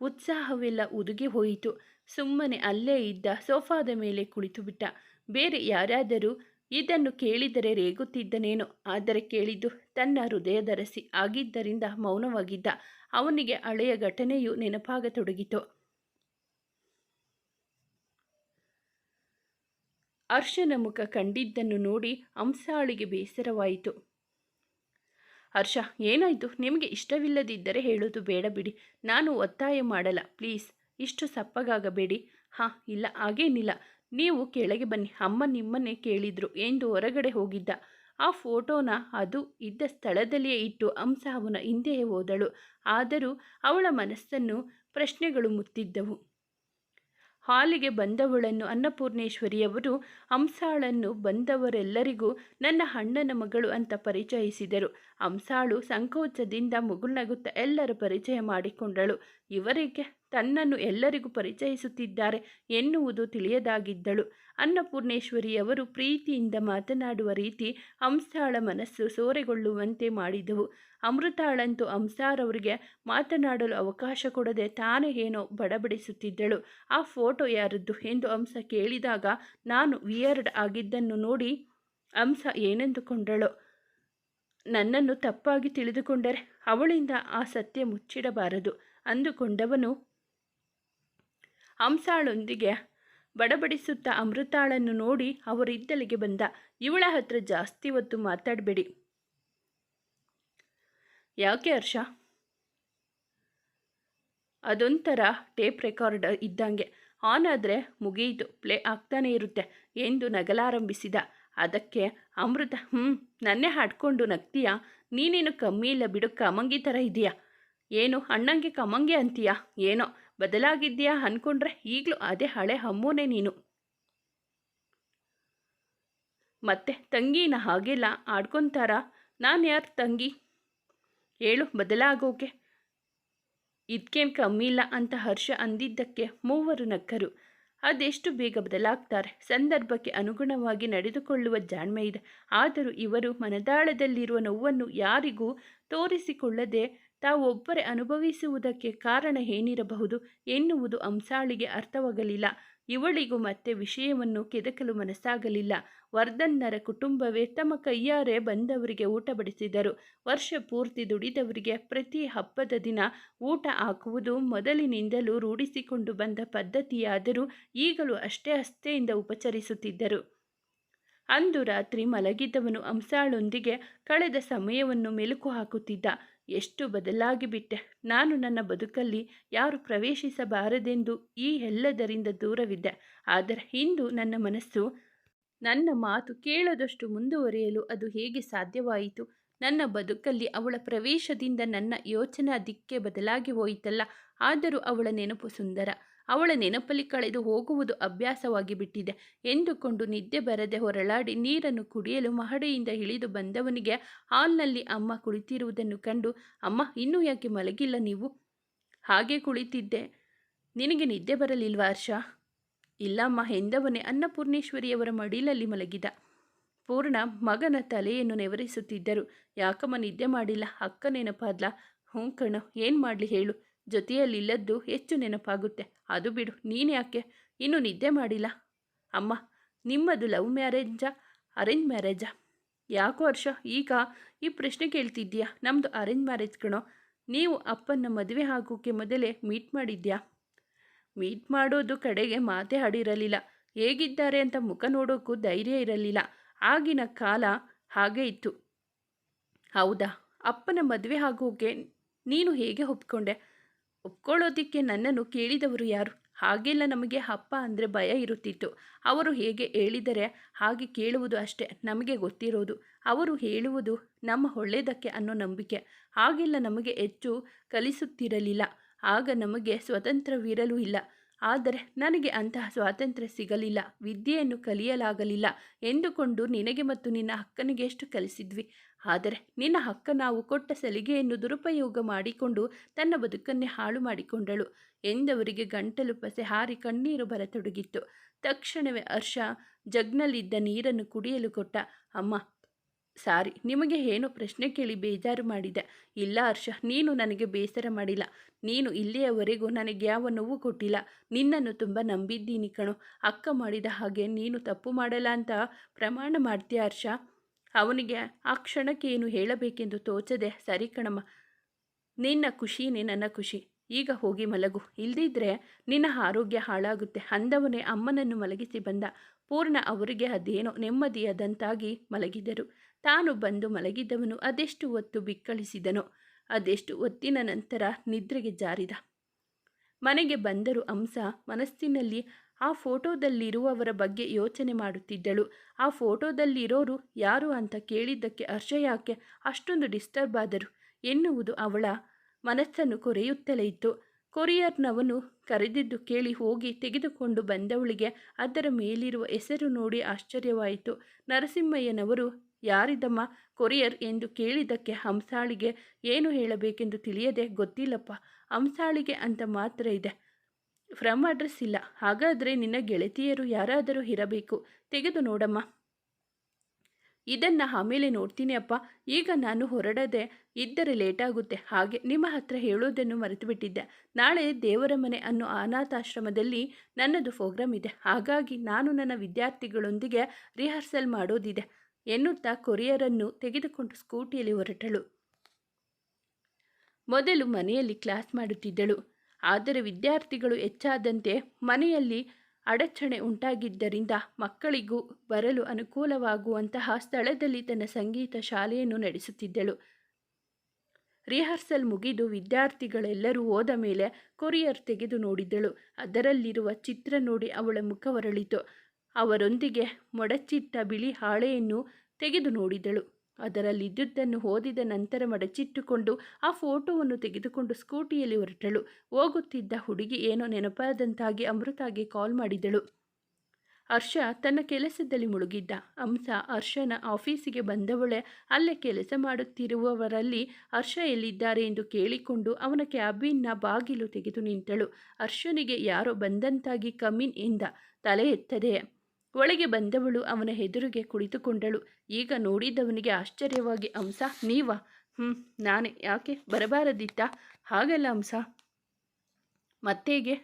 ಉತ್ಸಾಹವೆಲ್ಲ ಉದುಗಿ ಹೋಯಿತು. ಸುಮ್ಮನೆ ಅಲ್ಲೇ ಇದ್ದ ಸೋಫಾದ ಮೇಲೆ ಕುಳಿತು ಬಿಟ್ಟ ಬೇರೆ ಯಾರಾದರೂ ಇದನ್ನು ಕೇಳಿದರೆ ರೇಗುತ್ತಿದ್ದನೇನೋ ಆದರೆ ಕೇಳಿದ್ದು ತನ್ನ ಹೃದಯದರಸಿ ಆಗಿದ್ದರಿಂದ ಮೌನವಾಗಿದ್ದ ಅವನಿಗೆ ಹಳೆಯ ಘಟನೆಯು ನೆನಪಾಗತೊಡಗಿತು. ಹರ್ಷನ ಮುಖ ಕಂಡಿದ್ದನ್ನು ನೋಡಿ ಹಂಸಾಳಿಗೆ ಬೇಸರವಾಯಿತು. ಹರ್ಷ, ಏನಾಯಿತು? ನಿಮಗೆ ಇಷ್ಟವಿಲ್ಲದಿದ್ದರೆ ಹೇಳೋದು ಬೇಡ ಬಿಡಿ. ನಾನು ಒತ್ತಾಯ ಮಾಡಲ್ಲ. ಪ್ಲೀಸ್, ಇಷ್ಟು ಸಪ್ಪಗಾಗಬೇಡಿ. ಹಾಂ, ಇಲ್ಲ, ಹಾಗೇನಿಲ್ಲ. ನೀವು ಕೆಳಗೆ ಬನ್ನಿ. ಅಮ್ಮ ನಿಮ್ಮನ್ನೇ ಕೇಳಿದ್ರು. ಎಂದು ಹೊರಗಡೆ ಹೋಗಿದ್ದ. ಆ ಫೋಟೋನ ಅದು ಇದ್ದ ಸ್ಥಳದಲ್ಲಿಯೇ ಇಟ್ಟು ಹಂಸ ಅವನ ಹಿಂದೆಯೇ ಹೋದಳು. ಆದರೂ ಅವಳ ಮನಸ್ಸನ್ನು ಪ್ರಶ್ನೆಗಳು ಮುತ್ತಿದ್ದವು. ಹಾಲಿಗೆ ಬಂದವಳನ್ನು ಅನ್ನಪೂರ್ಣೇಶ್ವರಿಯವರು ಹಂಸಾಳನ್ನು ಬಂದವರೆಲ್ಲರಿಗೂ ನನ್ನ ಅಣ್ಣನ ಮಗಳು ಅಂತ ಪರಿಚಯಿಸಿದರು. ಹಂಸಾಳು ಸಂಕೋಚದಿಂದ ಮುಗುಳ್ನಗುತ್ತಾ ಎಲ್ಲರ ಪರಿಚಯ ಮಾಡಿಕೊಂಡಳು. ಇವರಿಗೆ ತನ್ನನ್ನು ಎಲ್ಲರಿಗೂ ಪರಿಚಯಿಸುತ್ತಿದ್ದಾರೆ ಎನ್ನುವುದು ತಿಳಿಯದಾಗಿದ್ದಳು. ಅನ್ನಪೂರ್ಣೇಶ್ವರಿಯವರು ಪ್ರೀತಿಯಿಂದ ಮಾತನಾಡುವ ರೀತಿ ಹಂಸಾಳ ಮನಸ್ಸು ಸೋರೆಗೊಳ್ಳುವಂತೆ ಮಾಡಿದವು. ಅಮೃತಾಳಂತೂ ಹಂಸಾರವರಿಗೆ ಮಾತನಾಡಲು ಅವಕಾಶ ಕೊಡದೆ ತಾನೇ ಏನೋ ಬಡಬಡಿಸುತ್ತಿದ್ದಳು. ಆ ಫೋಟೋ ಯಾರದ್ದು ಎಂದು ಹಂಸ ಕೇಳಿದಾಗ ನಾನು ವಿಯರ್ಡ್ ಆಗಿದ್ದನ್ನು ನೋಡಿ ಹಂಸ ಏನೆಂದುಕೊಂಡಳು? ನನ್ನನ್ನು ತಪ್ಪಾಗಿ ತಿಳಿದುಕೊಂಡರೆ ಅವಳಿಂದ ಆ ಸತ್ಯ ಮುಚ್ಚಿಡಬಾರದು ಅಂದುಕೊಂಡವನು ಹಂಸಾಳೊಂದಿಗೆ ಬಡಬಡಿಸುತ್ತಾ ಅಮೃತಾಳನ್ನು ನೋಡಿ ಅವರಿದ್ದಲಿಗೆ ಬಂದ. ಇವಳ ಹತ್ರ ಜಾಸ್ತಿ ಹೊತ್ತು ಮಾತಾಡಬೇಡಿ. ಯಾಕೆ ಹರ್ಷ? ಅದೊಂಥರ ಟೇಪ್ ರೆಕಾರ್ಡ್ ಇದ್ದಂಗೆ. ಆನ್ ಆದರೆ ಮುಗಿಯಿತು. ಪ್ಲೇ ಆಗ್ತಾನೆ ಇರುತ್ತೆ, ಎಂದು ನಗಲಾರಂಭಿಸಿದ. ಅದಕ್ಕೆ ಅಮೃತ ಹ್ಞೂ ನನ್ನೇ ಹಾಡ್ಕೊಂಡು ನಗ್ತೀಯಾ? ನೀನೇನು ಕಮ್ಮಿ ಇಲ್ಲ ಬಿಡು. ಕಮಂಗಿ ಥರ ಇದೆಯಾ? ಏನು, ಅಣ್ಣಂಗೆ ಕಮಂಗೆ ಅಂತೀಯಾ? ಏನೋ ಬದಲಾಗಿದ್ಯಾ ಅಂದ್ಕೊಂಡ್ರೆ ಈಗಲೂ ಅದೇ ಹಳೆ ಹಮ್ಮೋನೆ ನೀನು. ಮತ್ತೆ ತಂಗಿನ ಹಾಗೆಲ್ಲ ಆಡ್ಕೊಂತಾರ? ನಾನು ಯಾರು ತಂಗಿ? ಹೇಳು ಬದಲಾಗೋಕೆ. ಇದಕ್ಕೇನು ಕಮ್ಮಿ ಇಲ್ಲ ಅಂತ ಹರ್ಷ ಅಂದಿದ್ದಕ್ಕೆ ಮೂವರು ನಕ್ಕರು. ಅದೆಷ್ಟು ಬೇಗ ಬದಲಾಗ್ತಾರೆ? ಸಂದರ್ಭಕ್ಕೆ ಅನುಗುಣವಾಗಿ ನಡೆದುಕೊಳ್ಳುವ ಜಾಣ್ಮೆ ಇದೆ. ಆದರೂ ಇವರು ಮನದಾಳದಲ್ಲಿರುವ ನೋವನ್ನು ಯಾರಿಗೂ ತೋರಿಸಿಕೊಳ್ಳದೆ ತಾವೊಬ್ಬರೇ ಅನುಭವಿಸುವುದಕ್ಕೆ ಕಾರಣ ಏನಿರಬಹುದು ಎನ್ನುವುದು ಅಂಸಾಳಿಗೆ ಅರ್ಥವಾಗಲಿಲ್ಲ. ಇವಳಿಗೂ ಮತ್ತೆ ವಿಷಯವನ್ನು ಕೆದಕಲು ಮನಸ್ಸಾಗಲಿಲ್ಲ. ವರ್ಧನ್ನರ ಕುಟುಂಬವೇ ತಮ್ಮ ಕೈಯಾರೆ ಬಂದವರಿಗೆ ಊಟ ಬಡಿಸಿದರು. ವರ್ಷ ಪೂರ್ತಿ ದುಡಿದವರಿಗೆ ಪ್ರತಿ ಹಬ್ಬದ ದಿನ ಊಟ ಹಾಕುವುದು ಮೊದಲಿನಿಂದಲೂ ರೂಢಿಸಿಕೊಂಡು ಬಂದ ಪದ್ಧತಿಯಾದರೂ ಈಗಲೂ ಅಷ್ಟೇ ಅಸ್ಥೆಯಿಂದ ಉಪಚರಿಸುತ್ತಿದ್ದರು. ಅಂದು ರಾತ್ರಿ ಮಲಗಿದ್ದವನು ಅಂಸಾಳೊಂದಿಗೆ ಕಳೆದ ಸಮಯವನ್ನು ಮೆಲುಕು ಹಾಕುತ್ತಿದ್ದ. ಎಷ್ಟು ಬದಲಾಗಿಬಿಟ್ಟೆ ನಾನು ನನ್ನ ಬದುಕಲ್ಲಿ ಯಾರು ಪ್ರವೇಶಿಸಬಾರದೆಂದು ಈ ಎಲ್ಲದರಿಂದ ದೂರವಿದ್ದೆ. ಆದರೆ ಇಂದು ನನ್ನ ಮನಸ್ಸು ನನ್ನ ಮಾತು ಕೇಳದಷ್ಟು ಮುಂದುವರಿಯಲು ಅದು ಹೇಗೆ ಸಾಧ್ಯವಾಯಿತು? ನನ್ನ ಬದುಕಲ್ಲಿ ಅವಳ ಪ್ರವೇಶದಿಂದ ನನ್ನ ಯೋಚನಾ ದಿಕ್ಕೆ ಬದಲಾಗಿ ಹೋಯಿತಲ್ಲ. ಆದರೂ ಅವಳ ನೆನಪು ಸುಂದರ. ಅವಳ ನೆನಪಲ್ಲಿ ಕಳೆದು ಹೋಗುವುದು ಅಭ್ಯಾಸವಾಗಿ ಬಿಟ್ಟಿದೆ. ಎಂದುಕೊಂಡು ನಿದ್ದೆ ಬರದೆ ಹೊರಳಾಡಿ ನೀರನ್ನು ಕುಡಿಯಲು ಮಹಡಿಯಿಂದ ಇಳಿದು ಬಂದವನಿಗೆ ಹಾಲ್ನಲ್ಲಿ ಅಮ್ಮ ಕುಳಿತಿರುವುದನ್ನು ಕಂಡು, ಅಮ್ಮ, ಇನ್ನೂ ಯಾಕೆ ಮಲಗಿಲ್ಲ ನೀವು? ಹಾಗೆ ಕುಳಿತಿದ್ದೆ. ನಿನಗೆ ನಿದ್ದೆ ಬರಲಿಲ್ವಾ ಹರ್ಷ? ಇಲ್ಲಮ್ಮ ಎಂದವನೇ ಅನ್ನಪೂರ್ಣೇಶ್ವರಿಯವರ ಮಡಿಲಲ್ಲಿ ಮಲಗಿದ. ಪೂರ್ಣ ಮಗನ ತಲೆಯನ್ನು ನೆವರಿಸುತ್ತಿದ್ದರು. ಯಾಕಮ್ಮ ನಿದ್ದೆ ಮಾಡಿಲ್ಲ? ಅಕ್ಕ ನೆನಪಾದ್ಲ? ಹ್ಞೂ ಕಣ, ಏನು ಮಾಡಲಿ ಹೇಳು. ಜೊತೆಯಲ್ಲಿಲ್ಲದ್ದು ಹೆಚ್ಚು ನೆನಪಾಗುತ್ತೆ. ಅದು ಬಿಡು, ನೀನು ಯಾಕೆ? ಇನ್ನೂ ನಿದ್ದೆ ಮಾಡಿಲ್ಲ. ಅಮ್ಮ, ನಿಮ್ಮದು ಲವ್ ಮ್ಯಾರೇಜಾ? ಅರೇಂಜ್ ಮ್ಯಾರೇಜಾ? ಯಾಕೋ ವರ್ಷ ಈಗ ಈ ಪ್ರಶ್ನೆ ಕೇಳ್ತಿದ್ದೀಯಾ? ನಮ್ಮದು ಅರೇಂಜ್ ಮ್ಯಾರೇಜ್ ಕಣೋ, ನೀವು ಅಪ್ಪನ ಮದುವೆ ಆಗೋಕ್ಕೆ ಮೊದಲೇ ಮೀಟ್ ಮಾಡಿದ್ಯಾ? ಮೀಟ್ ಮಾಡೋದು ಕಡೆಗೆ ಮಾತೇ ಆಡಿರಲಿಲ್ಲ. ಹೇಗಿದ್ದಾರೆ ಅಂತ ಮುಖ ನೋಡೋಕ್ಕೂ ಧೈರ್ಯ ಇರಲಿಲ್ಲ. ಆಗಿನ ಕಾಲ ಹಾಗೇ ಇತ್ತು. ಹೌದಾ? ಅಪ್ಪನ ಮದುವೆ ಆಗೋಕೆ ನೀನು ಹೇಗೆ ಒಪ್ಕೊಂಡೆ? ಒಪ್ಕೊಳ್ಳೋದಿಕ್ಕೆ ನನ್ನನ್ನು ಕೇಳಿದವರು ಯಾರು? ಹಾಗೆಲ್ಲ ನಮಗೆ ಅಪ್ಪ ಅಂದರೆ ಭಯ ಇರುತ್ತಿತ್ತು. ಅವರು ಹೇಗೆ ಹೇಳಿದರೆ ಹಾಗೆ ಕೇಳುವುದು ಅಷ್ಟೇ, ನಮಗೆ ಗೊತ್ತಿರೋದು. ಅವರು ಹೇಳುವುದು ನಮ್ಮ ಒಳ್ಳೆಯದಕ್ಕೆ ಅನ್ನೋ ನಂಬಿಕೆ. ಹಾಗೆಲ್ಲ ನಮಗೆ ಹೆಚ್ಚು ಕಲಿಸುತ್ತಿರಲಿಲ್ಲ. ಆಗ ನಮಗೆ ಸ್ವತಂತ್ರವಿರಲೂ ಇಲ್ಲ. ಆದರೆ ನನಗೆ ಅಂತಹ ಸ್ವಾತಂತ್ರ್ಯ ಸಿಗಲಿಲ್ಲ, ವಿದ್ಯೆಯನ್ನು ಕಲಿಯಲಾಗಲಿಲ್ಲ ಎಂದುಕೊಂಡು ನಿನಗೆ ಮತ್ತು ನಿನ್ನ ಹಕ್ಕನಿಗೆ ಎಷ್ಟು ಕಲಿಸಿದ್ವಿ. ಆದರೆ ನಿನ್ನ ಹಕ್ಕ ನಾವು ಕೊಟ್ಟ ಸಲಿಗೆಯನ್ನು ದುರುಪಯೋಗ ಮಾಡಿಕೊಂಡು ತನ್ನ ಬದುಕನ್ನೇ ಹಾಳು ಮಾಡಿಕೊಂಡಳು ಎಂದವರಿಗೆ ಗಂಟಲು ಪಸೆ ಹಾರಿ ಕಣ್ಣೀರು ಬರತೊಡಗಿತ್ತು. ತಕ್ಷಣವೇ ಹರ್ಷ ಜಗ್ನಲ್ಲಿದ್ದ ನೀರನ್ನು ಕುಡಿಯಲು ಕೊಟ್ಟ, ಅಮ್ಮ ಸಾರಿ, ನಿಮಗೆ ಏನು ಪ್ರಶ್ನೆ ಕೇಳಿ ಬೇಜಾರು ಮಾಡಿದೆ. ಇಲ್ಲ ಹರ್ಷ, ನೀನು ನನಗೆ ಬೇಸರ ಮಾಡಿಲ್ಲ. ನೀನು ಇಲ್ಲಿಯವರೆಗೂ ನನಗೆ ಯಾವ ನೋವು ಕೊಟ್ಟಿಲ್ಲ. ನಿನ್ನನ್ನು ತುಂಬ ನಂಬಿದ್ದೀನಿ ಕಣೋ. ಅಕ್ಕ ಮಾಡಿದ ಹಾಗೆ ನೀನು ತಪ್ಪು ಮಾಡಲ್ಲ ಅಂತ ಪ್ರಮಾಣ ಮಾಡ್ತೀಯ ಹರ್ಷ? ಅವನಿಗೆ ಆ ಕ್ಷಣಕ್ಕೆ ಏನು ಹೇಳಬೇಕೆಂದು ತೋಚದೆ, ಸರಿ ಕಣಮ್ಮ. ನಿನ್ನ ಖುಷಿನೇ ನನ್ನ ಖುಷಿ. ಈಗ ಹೋಗಿ ಮಲಗು. ಇಲ್ದಿದ್ರೆ ನಿನ್ನ ಆರೋಗ್ಯ ಹಾಳಾಗುತ್ತೆ. ಅಂದವನೇ ಅಮ್ಮನನ್ನು ಮಲಗಿಸಿ ಬಂದ. ಪೂರ್ಣ ಅವರಿಗೆ ಅದೇನೋ ನೆಮ್ಮದಿಯಾದಂತಾಗಿ ಮಲಗಿದರು. ತಾನು ಬಂದು ಮಲಗಿದ್ದವನು ಅದೆಷ್ಟು ಹೊತ್ತು ಬಿಕ್ಕಳಿಸಿದನೋ ಅದೆಷ್ಟು ಹೊತ್ತಿನ ನಂತರ ನಿದ್ರೆಗೆ ಜಾರಿದ. ಮನೆಗೆ ಬಂದರು ಅಂಸ ಮನಸ್ಸಿನಲ್ಲಿ ಆ ಫೋಟೋದಲ್ಲಿರುವವರ ಬಗ್ಗೆ ಯೋಚನೆ ಮಾಡುತ್ತಿದ್ದಳು. ಆ ಫೋಟೋದಲ್ಲಿರೋರು ಯಾರು ಅಂತ ಕೇಳಿದ್ದಕ್ಕೆ ಹರ್ಷ ಯಾಕೆ ಅಷ್ಟೊಂದು ಡಿಸ್ಟರ್ಬ್ ಆದರು ಎನ್ನುವುದು ಅವಳ ಮನಸ್ಸನ್ನು ಕೊರೆಯುತ್ತಲೇ ಇತ್ತು. ಕೊರಿಯರ್ನವನು ಕರೆದಿದ್ದು ಕೇಳಿ ಹೋಗಿ ತೆಗೆದುಕೊಂಡು ಬಂದವಳಿಗೆ ಅದರ ಮೇಲಿರುವ ಹೆಸರು ನೋಡಿ ಆಶ್ಚರ್ಯವಾಯಿತು. ನರಸಿಂಹಯ್ಯನವರು ಯಾರಿದಮ್ಮ ಕೊರಿಯರ್ ಎಂದು ಕೇಳಿದ್ದಕ್ಕೆ ಹಂಸಾಳಿಗೆ ಏನು ಹೇಳಬೇಕೆಂದು ತಿಳಿಯದೆ ಗೊತ್ತಿಲ್ಲಪ್ಪ. ಹಂಸಾಳಿಗೆ ಅಂತ ಮಾತ್ರ ಇದೆ. ಫ್ರಮ್ ಅಡ್ರೆಸ್ ಇಲ್ಲ. ಹಾಗಾದರೆ ನಿನ್ನ ಗೆಳತಿಯರು ಯಾರಾದರೂ ಇರಬೇಕು. ತೆಗೆದು ನೋಡಮ್ಮ. ಇದನ್ನು ಆಮೇಲೆ ನೋಡ್ತೀನಿ ಅಪ್ಪ. ಈಗ ನಾನು ಹೊರಡದೆ ಇದ್ದರೆ ಲೇಟಾಗುತ್ತೆ. ಹಾಗೆ ನಿಮ್ಮ ಹತ್ರ ಹೇಳೋದನ್ನು ಮರೆತುಬಿಟ್ಟಿದ್ದೆ. ನಾಳೆ ದೇವರ ಮನೆ ಅನ್ನೋ ಅನಾಥಾಶ್ರಮದಲ್ಲಿ ನನ್ನದು ಪ್ರೋಗ್ರಾಮ್ ಇದೆ. ಹಾಗಾಗಿ ನಾನು ನನ್ನ ವಿದ್ಯಾರ್ಥಿಗಳೊಂದಿಗೆ ರಿಹರ್ಸಲ್ ಮಾಡೋದಿದೆ. ಎನ್ನುತ್ತಾ ಕೊರಿಯರನ್ನು ತೆಗೆದುಕೊಂಡು ಸ್ಕೂಟಿಯಲ್ಲಿ ಹೊರಟಳು. ಮೊದಲು ಮನೆಯಲ್ಲಿ ಕ್ಲಾಸ್ ಮಾಡುತ್ತಿದ್ದಳು. ಆದರೆ ವಿದ್ಯಾರ್ಥಿಗಳು ಹೆಚ್ಚಾದಂತೆ ಮನೆಯಲ್ಲಿ ಅಡಚಣೆ ಉಂಟಾಗಿದ್ದರಿಂದ ಮಕ್ಕಳಿಗೂ ಬರಲು ಅನುಕೂಲವಾಗುವಂತಹ ಸ್ಥಳದಲ್ಲಿ ತನ್ನ ಸಂಗೀತ ಶಾಲೆಯನ್ನು ನಡೆಸುತ್ತಿದ್ದಳು. ರಿಹರ್ಸಲ್ ಮುಗಿದು ವಿದ್ಯಾರ್ಥಿಗಳೆಲ್ಲರೂ ಹೋದ ಮೇಲೆ ಕೊರಿಯರ್ ತೆಗೆದು ನೋಡಿದಳು ಅದರಲ್ಲಿರುವ ಚಿತ್ರ ನೋಡಿ ಅವಳ ಮುಖವರಳಿತು ಅವರೊಂದಿಗೆ ಮೊಡಚಿಟ್ಟ ಬಿಳಿ ಹಾಳೆಯನ್ನು ತೆಗೆದು ನೋಡಿದಳು. ಅದರಲ್ಲಿದ್ದುದನ್ನು ಓದಿದ ನಂತರ ಮಡಚಿಟ್ಟುಕೊಂಡು ಆ ಫೋಟೋವನ್ನು ತೆಗೆದುಕೊಂಡು ಸ್ಕೂಟಿಯಲ್ಲಿ ಹೊರಟಳು. ಹೋಗುತ್ತಿದ್ದ ಹುಡುಗಿ ಏನೋ ನೆನಪಾದಂತಾಗಿ ಅಮೃತಾಗೆ ಕಾಲ್ ಮಾಡಿದಳು. ಹರ್ಷ ತನ್ನ ಕೆಲಸದಲ್ಲಿ ಮುಳುಗಿದ್ದ. ಹಂಸ ಹರ್ಷನ ಆಫೀಸಿಗೆ ಬಂದವಳೆ ಅಲ್ಲೇ ಕೆಲಸ ಮಾಡುತ್ತಿರುವವರಲ್ಲಿ ಹರ್ಷ ಎಲ್ಲಿದ್ದಾರೆ ಎಂದು ಕೇಳಿಕೊಂಡು ಅವನ ಕ್ಯಾಬಿನ್ನ ಬಾಗಿಲು ತೆಗೆದು ನಿಂತಳು. ಹರ್ಷನಿಗೆ ಯಾರೋ ಬಂದಂತಾಗಿ ಕಮಿನ್ ಇಂದ ತಲೆ ಎತ್ತದೆ. ಒಳಗೆ ಬಂದವಳು ಅವನ ಹೆದುರಿಗೆ ಕುಳಿತುಕೊಂಡಳು. ಈಗ ನೋಡಿದವನಿಗೆ ಆಶ್ಚರ್ಯವಾಗಿ ಅಂಸ ನೀವಾ? ಹ್ಞೂ ನಾನೇ. ಯಾಕೆ? ಬರಬಾರದಿತ್ತ? ಹಾಗಲ್ಲ ಅಂಸ ಮತ್ತೇಗೆ?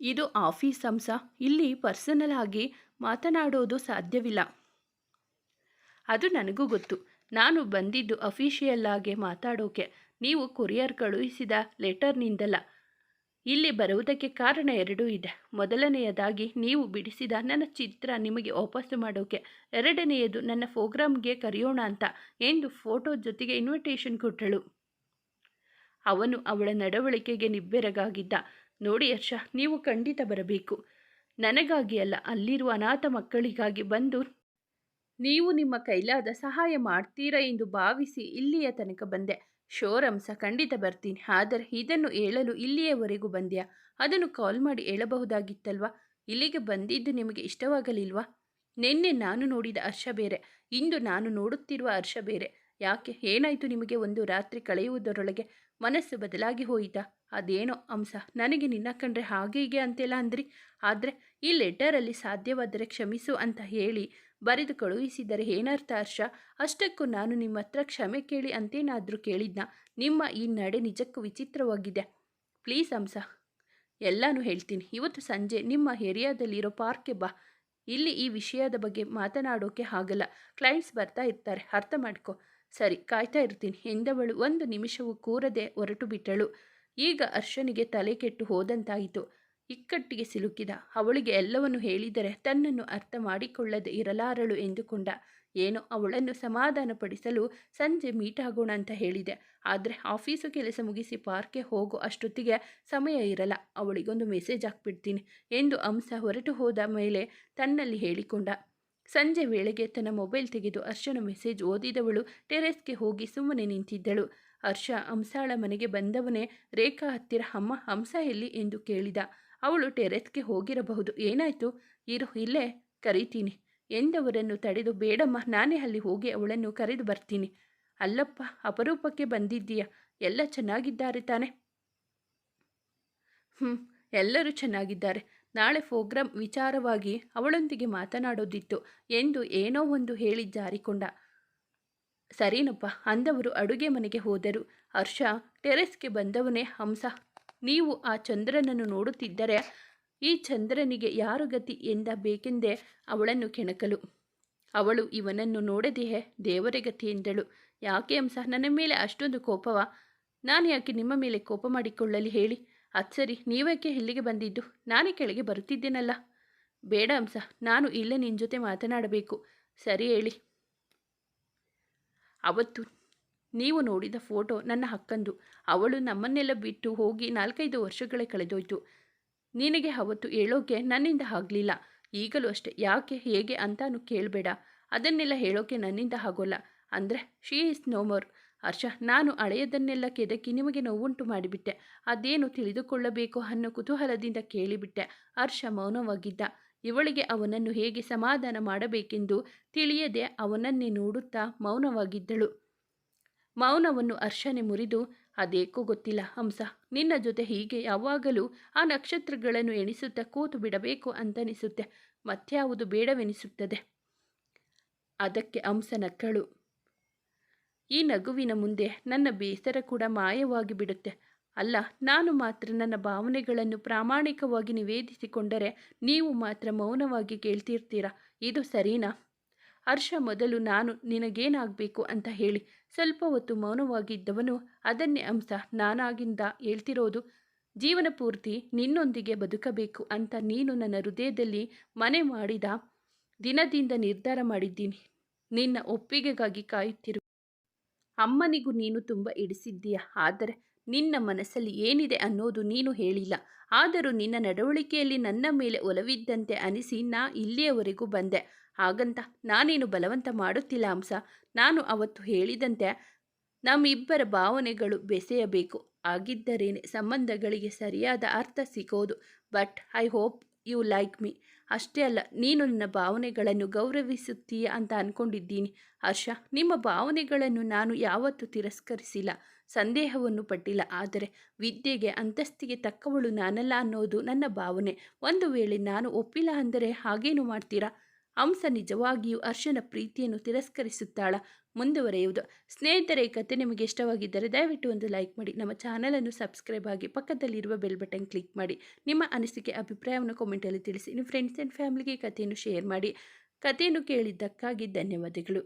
ಇದು ಆಫೀಸ್ ಅಂಸ ಇಲ್ಲಿ ಪರ್ಸನಲ್ ಆಗಿ ಮಾತನಾಡೋದು ಸಾಧ್ಯವಿಲ್ಲ. ಅದು ನನಗೂ ಗೊತ್ತು. ನಾನು ಬಂದಿದ್ದು ಅಫಿಷಿಯಲ್ ಆಗಿ ಮಾತಾಡೋಕೆ. ನೀವು ಕೊರಿಯರ್ ಕಳುಹಿಸಿದ ಲೆಟರ್ನಿಂದಲ್ಲ. ಇಲ್ಲಿ ಬರುವುದಕ್ಕೆ ಕಾರಣ ಎರಡೂ ಇದೆ. ಮೊದಲನೆಯದಾಗಿ, ನೀವು ಬಿಡಿಸಿದ ನನ್ನ ಚಿತ್ರ ನಿಮಗೆ ವಾಪಸ್ಸು ಮಾಡೋಕೆ, ಎರಡನೆಯದು, ನನ್ನ ಪ್ರೋಗ್ರಾಮ್ಗೆ ಕರೆಯೋಣ ಅಂತ ಎಂದು ಫೋಟೋ ಜೊತೆಗೆ ಇನ್ವಿಟೇಷನ್ ಕೊಟ್ಟಳು. ಅವನು ಅವಳ ನಡವಳಿಕೆಗೆ ನಿಬ್ಬೆರಗಾಗಿದ್ದ. ನೋಡಿ ಹರ್ಷ, ನೀವು ಖಂಡಿತ ಬರಬೇಕು. ನನಗಾಗಿ ಅಲ್ಲ, ಅಲ್ಲಿರುವ ಅನಾಥ ಮಕ್ಕಳಿಗಾಗಿ ಬಂದು ನೀವು ನಿಮ್ಮ ಕೈಲಾದ ಸಹಾಯ ಮಾಡ್ತೀರಾ ಎಂದು ಭಾವಿಸಿ ಇಲ್ಲಿಯ ತನಕ ಬಂದೆ. ಶೋರಂಸ ಖಂಡಿತ ಬರ್ತೀನಿ. ಆದರೆ ಇದನ್ನು ಹೇಳಲು ಇಲ್ಲಿಯವರೆಗೂ ಬಂದ್ಯಾ? ಅದನ್ನು ಕಾಲ್ ಮಾಡಿ ಹೇಳಬಹುದಾಗಿತ್ತಲ್ವಾ? ಇಲ್ಲಿಗೆ ಬಂದಿದ್ದು ನಿಮಗೆ ಇಷ್ಟವಾಗಲಿಲ್ವಾ? ನಿನ್ನೆ ನಾನು ನೋಡಿದ ಹರ್ಷ ಬೇರೆ, ಇಂದು ನಾನು ನೋಡುತ್ತಿರುವ ಹರ್ಷ ಬೇರೆ. ಯಾಕೆ? ಏನಾಯಿತು ನಿಮಗೆ ಒಂದು ರಾತ್ರಿ ಕಳೆಯುವುದರೊಳಗೆ? ಮನಸ್ಸು ಬದಲಾಗಿ ಹೋಯಿತಾ? ಅದೇನೋ ಅಂಶ. ನನಗೆ ನಿನ್ನ ಕಂಡ್ರೆ ಹಾಗೆ ಹೀಗೆ ಅಂತೆಲ್ಲ ಅಂದ್ರಿ. ಆದರೆ ಈ ಲೆಟರಲ್ಲಿ ಸಾಧ್ಯವಾದರೆ ಕ್ಷಮಿಸು ಅಂತ ಹೇಳಿ ಬರೆದು ಕಳುಹಿಸಿದರೆ ಏನರ್ಥ ಹರ್ಷ? ಅಷ್ಟಕ್ಕೂ ನಾನು ನಿಮ್ಮ ಹತ್ರ ಕ್ಷಮೆ ಕೇಳಿ ಅಂತೇನಾದರೂ ಕೇಳಿದ್ನ? ನಿಮ್ಮ ಈ ನಡೆ ನಿಜಕ್ಕೂ ವಿಚಿತ್ರವಾಗಿದೆ. ಪ್ಲೀಸ್ ಅಂಸ ಎಲ್ಲನೂ ಹೇಳ್ತೀನಿ. ಇವತ್ತು ಸಂಜೆ ನಿಮ್ಮ ಏರಿಯಾದಲ್ಲಿರೋ ಪಾರ್ಕ್ಗೆ ಬಾ. ಇಲ್ಲಿ ಈ ವಿಷಯದ ಬಗ್ಗೆ ಮಾತನಾಡೋಕೆ ಆಗಲ್ಲ. ಕ್ಲೈಂಟ್ಸ್ ಬರ್ತಾ ಇರ್ತಾರೆ. ಅರ್ಥ ಮಾಡ್ಕೊ. ಸರಿ, ಕಾಯ್ತಾ ಇರ್ತೀನಿ. ಎಂದವಳು ಒಂದು ನಿಮಿಷವೂ ಕೂರದೆ ಹೊರಟು ಬಿಟ್ಟಳು. ಈಗ ಅರ್ಷನಿಗೆ ತಲೆ ಕೆಟ್ಟು ಹೋದಂತಾಯಿತು. ಇಕ್ಕಟ್ಟಿಗೆ ಸಿಲುಕಿದ. ಅವಳಿಗೆ ಎಲ್ಲವನ್ನು ಹೇಳಿದರೆ ತನ್ನನ್ನು ಅರ್ಥ ಮಾಡಿಕೊಳ್ಳದೆ ಇರಲಾರಳು ಎಂದುಕೊಂಡ. ಏನೋ ಅವಳನ್ನು ಸಮಾಧಾನಪಡಿಸಲು ಸಂಜೆ ಮೀಟ್ ಆಗೋಣ ಅಂತ ಹೇಳಿದೆ. ಆದರೆ ಆಫೀಸು ಕೆಲಸ ಮುಗಿಸಿ ಪಾರ್ಕ್ಗೆ ಹೋಗೋ ಅಷ್ಟೊತ್ತಿಗೆ ಸಮಯ ಇರಲ್ಲ. ಅವಳಿಗೊಂದು ಮೆಸೇಜ್ ಹಾಕ್ಬಿಡ್ತೀನಿ ಎಂದು ಅಂಶ ಹೊರಟು ಹೋದ ಮೇಲೆ ತನ್ನಲ್ಲಿ ಹೇಳಿಕೊಂಡ. ಸಂಜೆ ವೇಳೆಗೆ ತನ್ನ ಮೊಬೈಲ್ ತೆಗೆದು ಹರ್ಷನ ಮೆಸೇಜ್ ಓದಿದವಳು ಟೆರೆಸ್ಗೆ ಹೋಗಿ ಸುಮ್ಮನೆ ನಿಂತಿದ್ದಳು. ಹರ್ಷ ಹಂಸಾಳ ಮನೆಗೆ ಬಂದವನೇ ರೇಖಾ ಹತ್ತಿರ ಅಮ್ಮ, ಹಂಸ ಎಲ್ಲಿ ಎಂದು ಕೇಳಿದ. ಅವಳು ಟೆರೆಸ್ಗೆ ಹೋಗಿರಬಹುದು. ಏನಾಯಿತು? ಇರು, ಇಲ್ಲೇ ಕರೀತೀನಿ. ಎಂದವರನ್ನು ತಡೆದು, ಬೇಡಮ್ಮ, ನಾನೇ ಅಲ್ಲಿ ಹೋಗಿ ಅವಳನ್ನು ಕರೆದು ಬರ್ತೀನಿ. ಅಲ್ಲಪ್ಪ, ಅಪರೂಪಕ್ಕೆ ಬಂದಿದ್ದೀಯ? ಎಲ್ಲ ಚೆನ್ನಾಗಿದ್ದಾರೆ ತಾನೆ? ಹ್ಞೂ ಎಲ್ಲರೂ ಚೆನ್ನಾಗಿದ್ದಾರೆ. ನಾಳೆ ಪ್ರೋಗ್ರಾಂ ವಿಚಾರವಾಗಿ ಅವಳೊಂದಿಗೆ ಮಾತನಾಡೋದಿತ್ತು ಎಂದು ಏನೋ ಒಂದು ಹೇಳಿ ಜಾರಿಕೊಂಡ. ಸರಿನಪ್ಪ, ಅಂದವರು ಅಡುಗೆ ಮನೆಗೆ ಹೋದರು. ಹರ್ಷ, ಟೆರೆಸ್ಗೆ ಬಂದವನೇ ಹಂಸ. ನೀವು ಆ ಚಂದ್ರನನ್ನು ನೋಡುತ್ತಿದ್ದರೆ ಈ ಚಂದ್ರನಿಗೆ ಯಾರು ಗತಿ ಎಂದ ಬೇಕೆಂದೇ ಅವಳನ್ನು ಕೆಣಕಲು. ಅವಳು ಇವನನ್ನು ನೋಡದೆಯೇ ದೇವರ ಗತಿ ಎಂದಳು. ಯಾಕೆ ಅಂಸ? ನನ್ನ ಮೇಲೆ ಅಷ್ಟೊಂದು ಕೋಪವ? ನಾನು ಯಾಕೆ ನಿಮ್ಮ ಮೇಲೆ ಕೋಪ ಮಾಡಿಕೊಳ್ಳಲಿ ಹೇಳಿ. ಅದು ಸರಿ ನೀವೇಕೆ ಇಲ್ಲಿಗೆ ಬಂದಿದ್ದು? ನಾನೇ ಕೆಳಗೆ ಬರುತ್ತಿದ್ದೇನಲ್ಲ. ಬೇಡ ಅಂಸ, ನಾನು ಇಲ್ಲೇ ನಿನ್ನ ಜೊತೆ ಮಾತನಾಡಬೇಕು. ಸರಿ ಹೇಳಿ. ಅವತ್ತು ನೀವು ನೋಡಿದ ಫೋಟೋ ನನ್ನ ಹಕ್ಕಂದು. ಅವಳು ನಮ್ಮನ್ನೆಲ್ಲ ಬಿಟ್ಟು ಹೋಗಿ ನಾಲ್ಕೈದು ವರ್ಷಗಳೇ ಕಳೆದೋಯ್ತು. ನಿನಗೆ ಅವತ್ತು ಹೇಳೋಕೆ ನನ್ನಿಂದ ಆಗಲಿಲ್ಲ. ಈಗಲೂ ಅಷ್ಟೆ. ಯಾಕೆ, ಹೇಗೆ ಅಂತಾನು ಕೇಳಬೇಡ. ಅದನ್ನೆಲ್ಲ ಹೇಳೋಕೆ ನನ್ನಿಂದ ಆಗೋಲ್ಲ. ಅಂದರೆ she is no more Harsha, ನಾನು ಹಳೆಯದನ್ನೆಲ್ಲ ಕೆದಕಿ ನಿಮಗೆ ನೋವುಂಟು ಮಾಡಿಬಿಟ್ಟೆ. ಅದೇನು ತಿಳಿದುಕೊಳ್ಳಬೇಕು ಅನ್ನೋ ಕುತೂಹಲದಿಂದ ಕೇಳಿಬಿಟ್ಟೆ. ಹರ್ಷ ಮೌನವಾಗಿದ್ದ. ಇವಳಿಗೆ ಅವನನ್ನು ಹೇಗೆ ಸಮಾಧಾನ ಮಾಡಬೇಕೆಂದು ತಿಳಿಯದೆ ಅವನನ್ನೇ ನೋಡುತ್ತಾ ಮೌನವಾಗಿದ್ದಳು. ಮೌನವನ್ನು ಅರ್ಶನೆ ಮುರಿದು, ಅದೇಕೋ ಗೊತ್ತಿಲ್ಲ ಹಂಸ, ನಿನ್ನ ಜೊತೆ ಹೀಗೆ ಯಾವಾಗಲೂ ಆ ನಕ್ಷತ್ರಗಳನ್ನು ಎಣಿಸುತ್ತಾ ಕೂತು ಬಿಡಬೇಕು ಅಂತನಿಸುತ್ತೆ ಮತ್ಯಾವುದು ಬೇಡವೆನಿಸುತ್ತದೆ. ಅದಕ್ಕೆ ಹಂಸ ನಕ್ಕಳು, ಈ ನಗುವಿನ ಮುಂದೆ ನನ್ನ ಬೇಸರ ಕೂಡ ಮಾಯವಾಗಿ ಬಿಡುತ್ತೆ. ಅಲ್ಲ, ನಾನು ಮಾತ್ರ ನನ್ನ ಭಾವನೆಗಳನ್ನು ಪ್ರಾಮಾಣಿಕವಾಗಿ ನಿವೇದಿಸಿಕೊಂಡರೆ ನೀವು ಮಾತ್ರ ಮೌನವಾಗಿ ಕೇಳ್ತಿರ್ತೀರಾ? ಇದು ಸರಿನಾ? ಹರ್ಷ ಮೊದಲು ನಾನು ನಿನಗೇನಾಗಬೇಕು ಅಂತ ಹೇಳಿ ಸ್ವಲ್ಪ ಹೊತ್ತು ಮೌನವಾಗಿದ್ದವನು ಅದನ್ನೇ ಅಂಶ ನಾನಾಗಿಂದ ಹೇಳ್ತಿರೋದು. ಜೀವನ ಪೂರ್ತಿ ನಿನ್ನೊಂದಿಗೆ ಬದುಕಬೇಕು ಅಂತ ನೀನು ನನ್ನ ಹೃದಯದಲ್ಲಿ ಮನೆ ಮಾಡಿದ ದಿನದಿಂದ ನಿರ್ಧಾರ ಮಾಡಿದ್ದೀನಿ. ನಿನ್ನ ಒಪ್ಪಿಗೆಗಾಗಿ ಕಾಯುತ್ತಿರು. ಅಮ್ಮನಿಗೂ ನೀನು ತುಂಬ ಇಡಿಸಿದ್ದೀಯ ಆದರೆ ನಿನ್ನ ಮನಸ್ಸಲ್ಲಿ ಏನಿದೆ ಅನ್ನೋದು ನೀನು ಹೇಳಿಲ್ಲ. ಆದರೂ ನಿನ್ನ ನಡವಳಿಕೆಯಲ್ಲಿ ನನ್ನ ಮೇಲೆ ಒಲವಿದ್ದಂತೆ ಅನಿಸಿ ನಾ ಇಲ್ಲಿಯವರೆಗೂ ಬಂದೆ. ಹಾಗಂತ ನಾನೇನು ಬಲವಂತ ಮಾಡುತ್ತಿಲ್ಲ ಅಂಶ ನಾನು ಅವತ್ತು ಹೇಳಿದಂತೆ ನಮ್ಮಿಬ್ಬರ ಭಾವನೆಗಳು ಬೆಸೆಯಬೇಕು. ಆಗಿದ್ದರೇನೆ ಸಂಬಂಧಗಳಿಗೆ ಸರಿಯಾದ ಅರ್ಥ ಸಿಗೋದು. But I hope you like me ಅಷ್ಟೇ ಅಲ್ಲ, ನೀನು ನನ್ನ ಭಾವನೆಗಳನ್ನು ಗೌರವಿಸುತ್ತೀಯ ಅಂತ ಅಂದ್ಕೊಂಡಿದ್ದೀನಿ ಹರ್ಷ, ನಿಮ್ಮ ಭಾವನೆಗಳನ್ನು ನಾನು ಯಾವತ್ತೂ ತಿರಸ್ಕರಿಸಿಲ್ಲ. ಸಂದೇಹವನ್ನು ಪಟ್ಟಿಲ್ಲ. ಆದರೆ ವಿದ್ಯೆಗೆ, ಅಂತಸ್ತಿಗೆ ತಕ್ಕವಳು ನಾನಲ್ಲ ಅನ್ನೋದು ನನ್ನ ಭಾವನೆ. ಒಂದು ವೇಳೆ ನಾನು ಒಪ್ಪಿಲ್ಲ ಅಂದರೆ ಹಾಗೇನು ಮಾಡ್ತೀರಾ? ಹಂಸ ನಿಜವಾಗಿಯೂ ಅರ್ಶನ ಪ್ರೀತಿಯನ್ನು ತಿರಸ್ಕರಿಸುತ್ತಾಳ, ಮುಂದುವರೆಯುವುದು. ಸ್ನೇಹಿತರೆ, ಈ ಕತೆ ನಿಮಗೆ ಇಷ್ಟವಾಗಿದ್ದರೆ ದಯವಿಟ್ಟು ಒಂದು ಲೈಕ್ ಮಾಡಿ. ನಮ್ಮ ಚಾನಲನ್ನು ಸಬ್ಸ್ಕ್ರೈಬ್ ಆಗಿ ಪಕ್ಕದಲ್ಲಿರುವ ಬೆಲ್ ಬಟನ್ ಕ್ಲಿಕ್ ಮಾಡಿ. ನಿಮ್ಮ ಅನಿಸಿಕೆ, ಅಭಿಪ್ರಾಯವನ್ನು ಕಾಮೆಂಟಲ್ಲಿ ತಿಳಿಸಿ. ನಿಮ್ಮ ಫ್ರೆಂಡ್ಸ್ ಆ್ಯಂಡ್ ಫ್ಯಾಮಿಲಿಗೆ ಕಥೆಯನ್ನು ಶೇರ್ ಮಾಡಿ. ಕಥೆಯನ್ನು ಕೇಳಿದ್ದಕ್ಕಾಗಿ ಧನ್ಯವಾದಗಳು.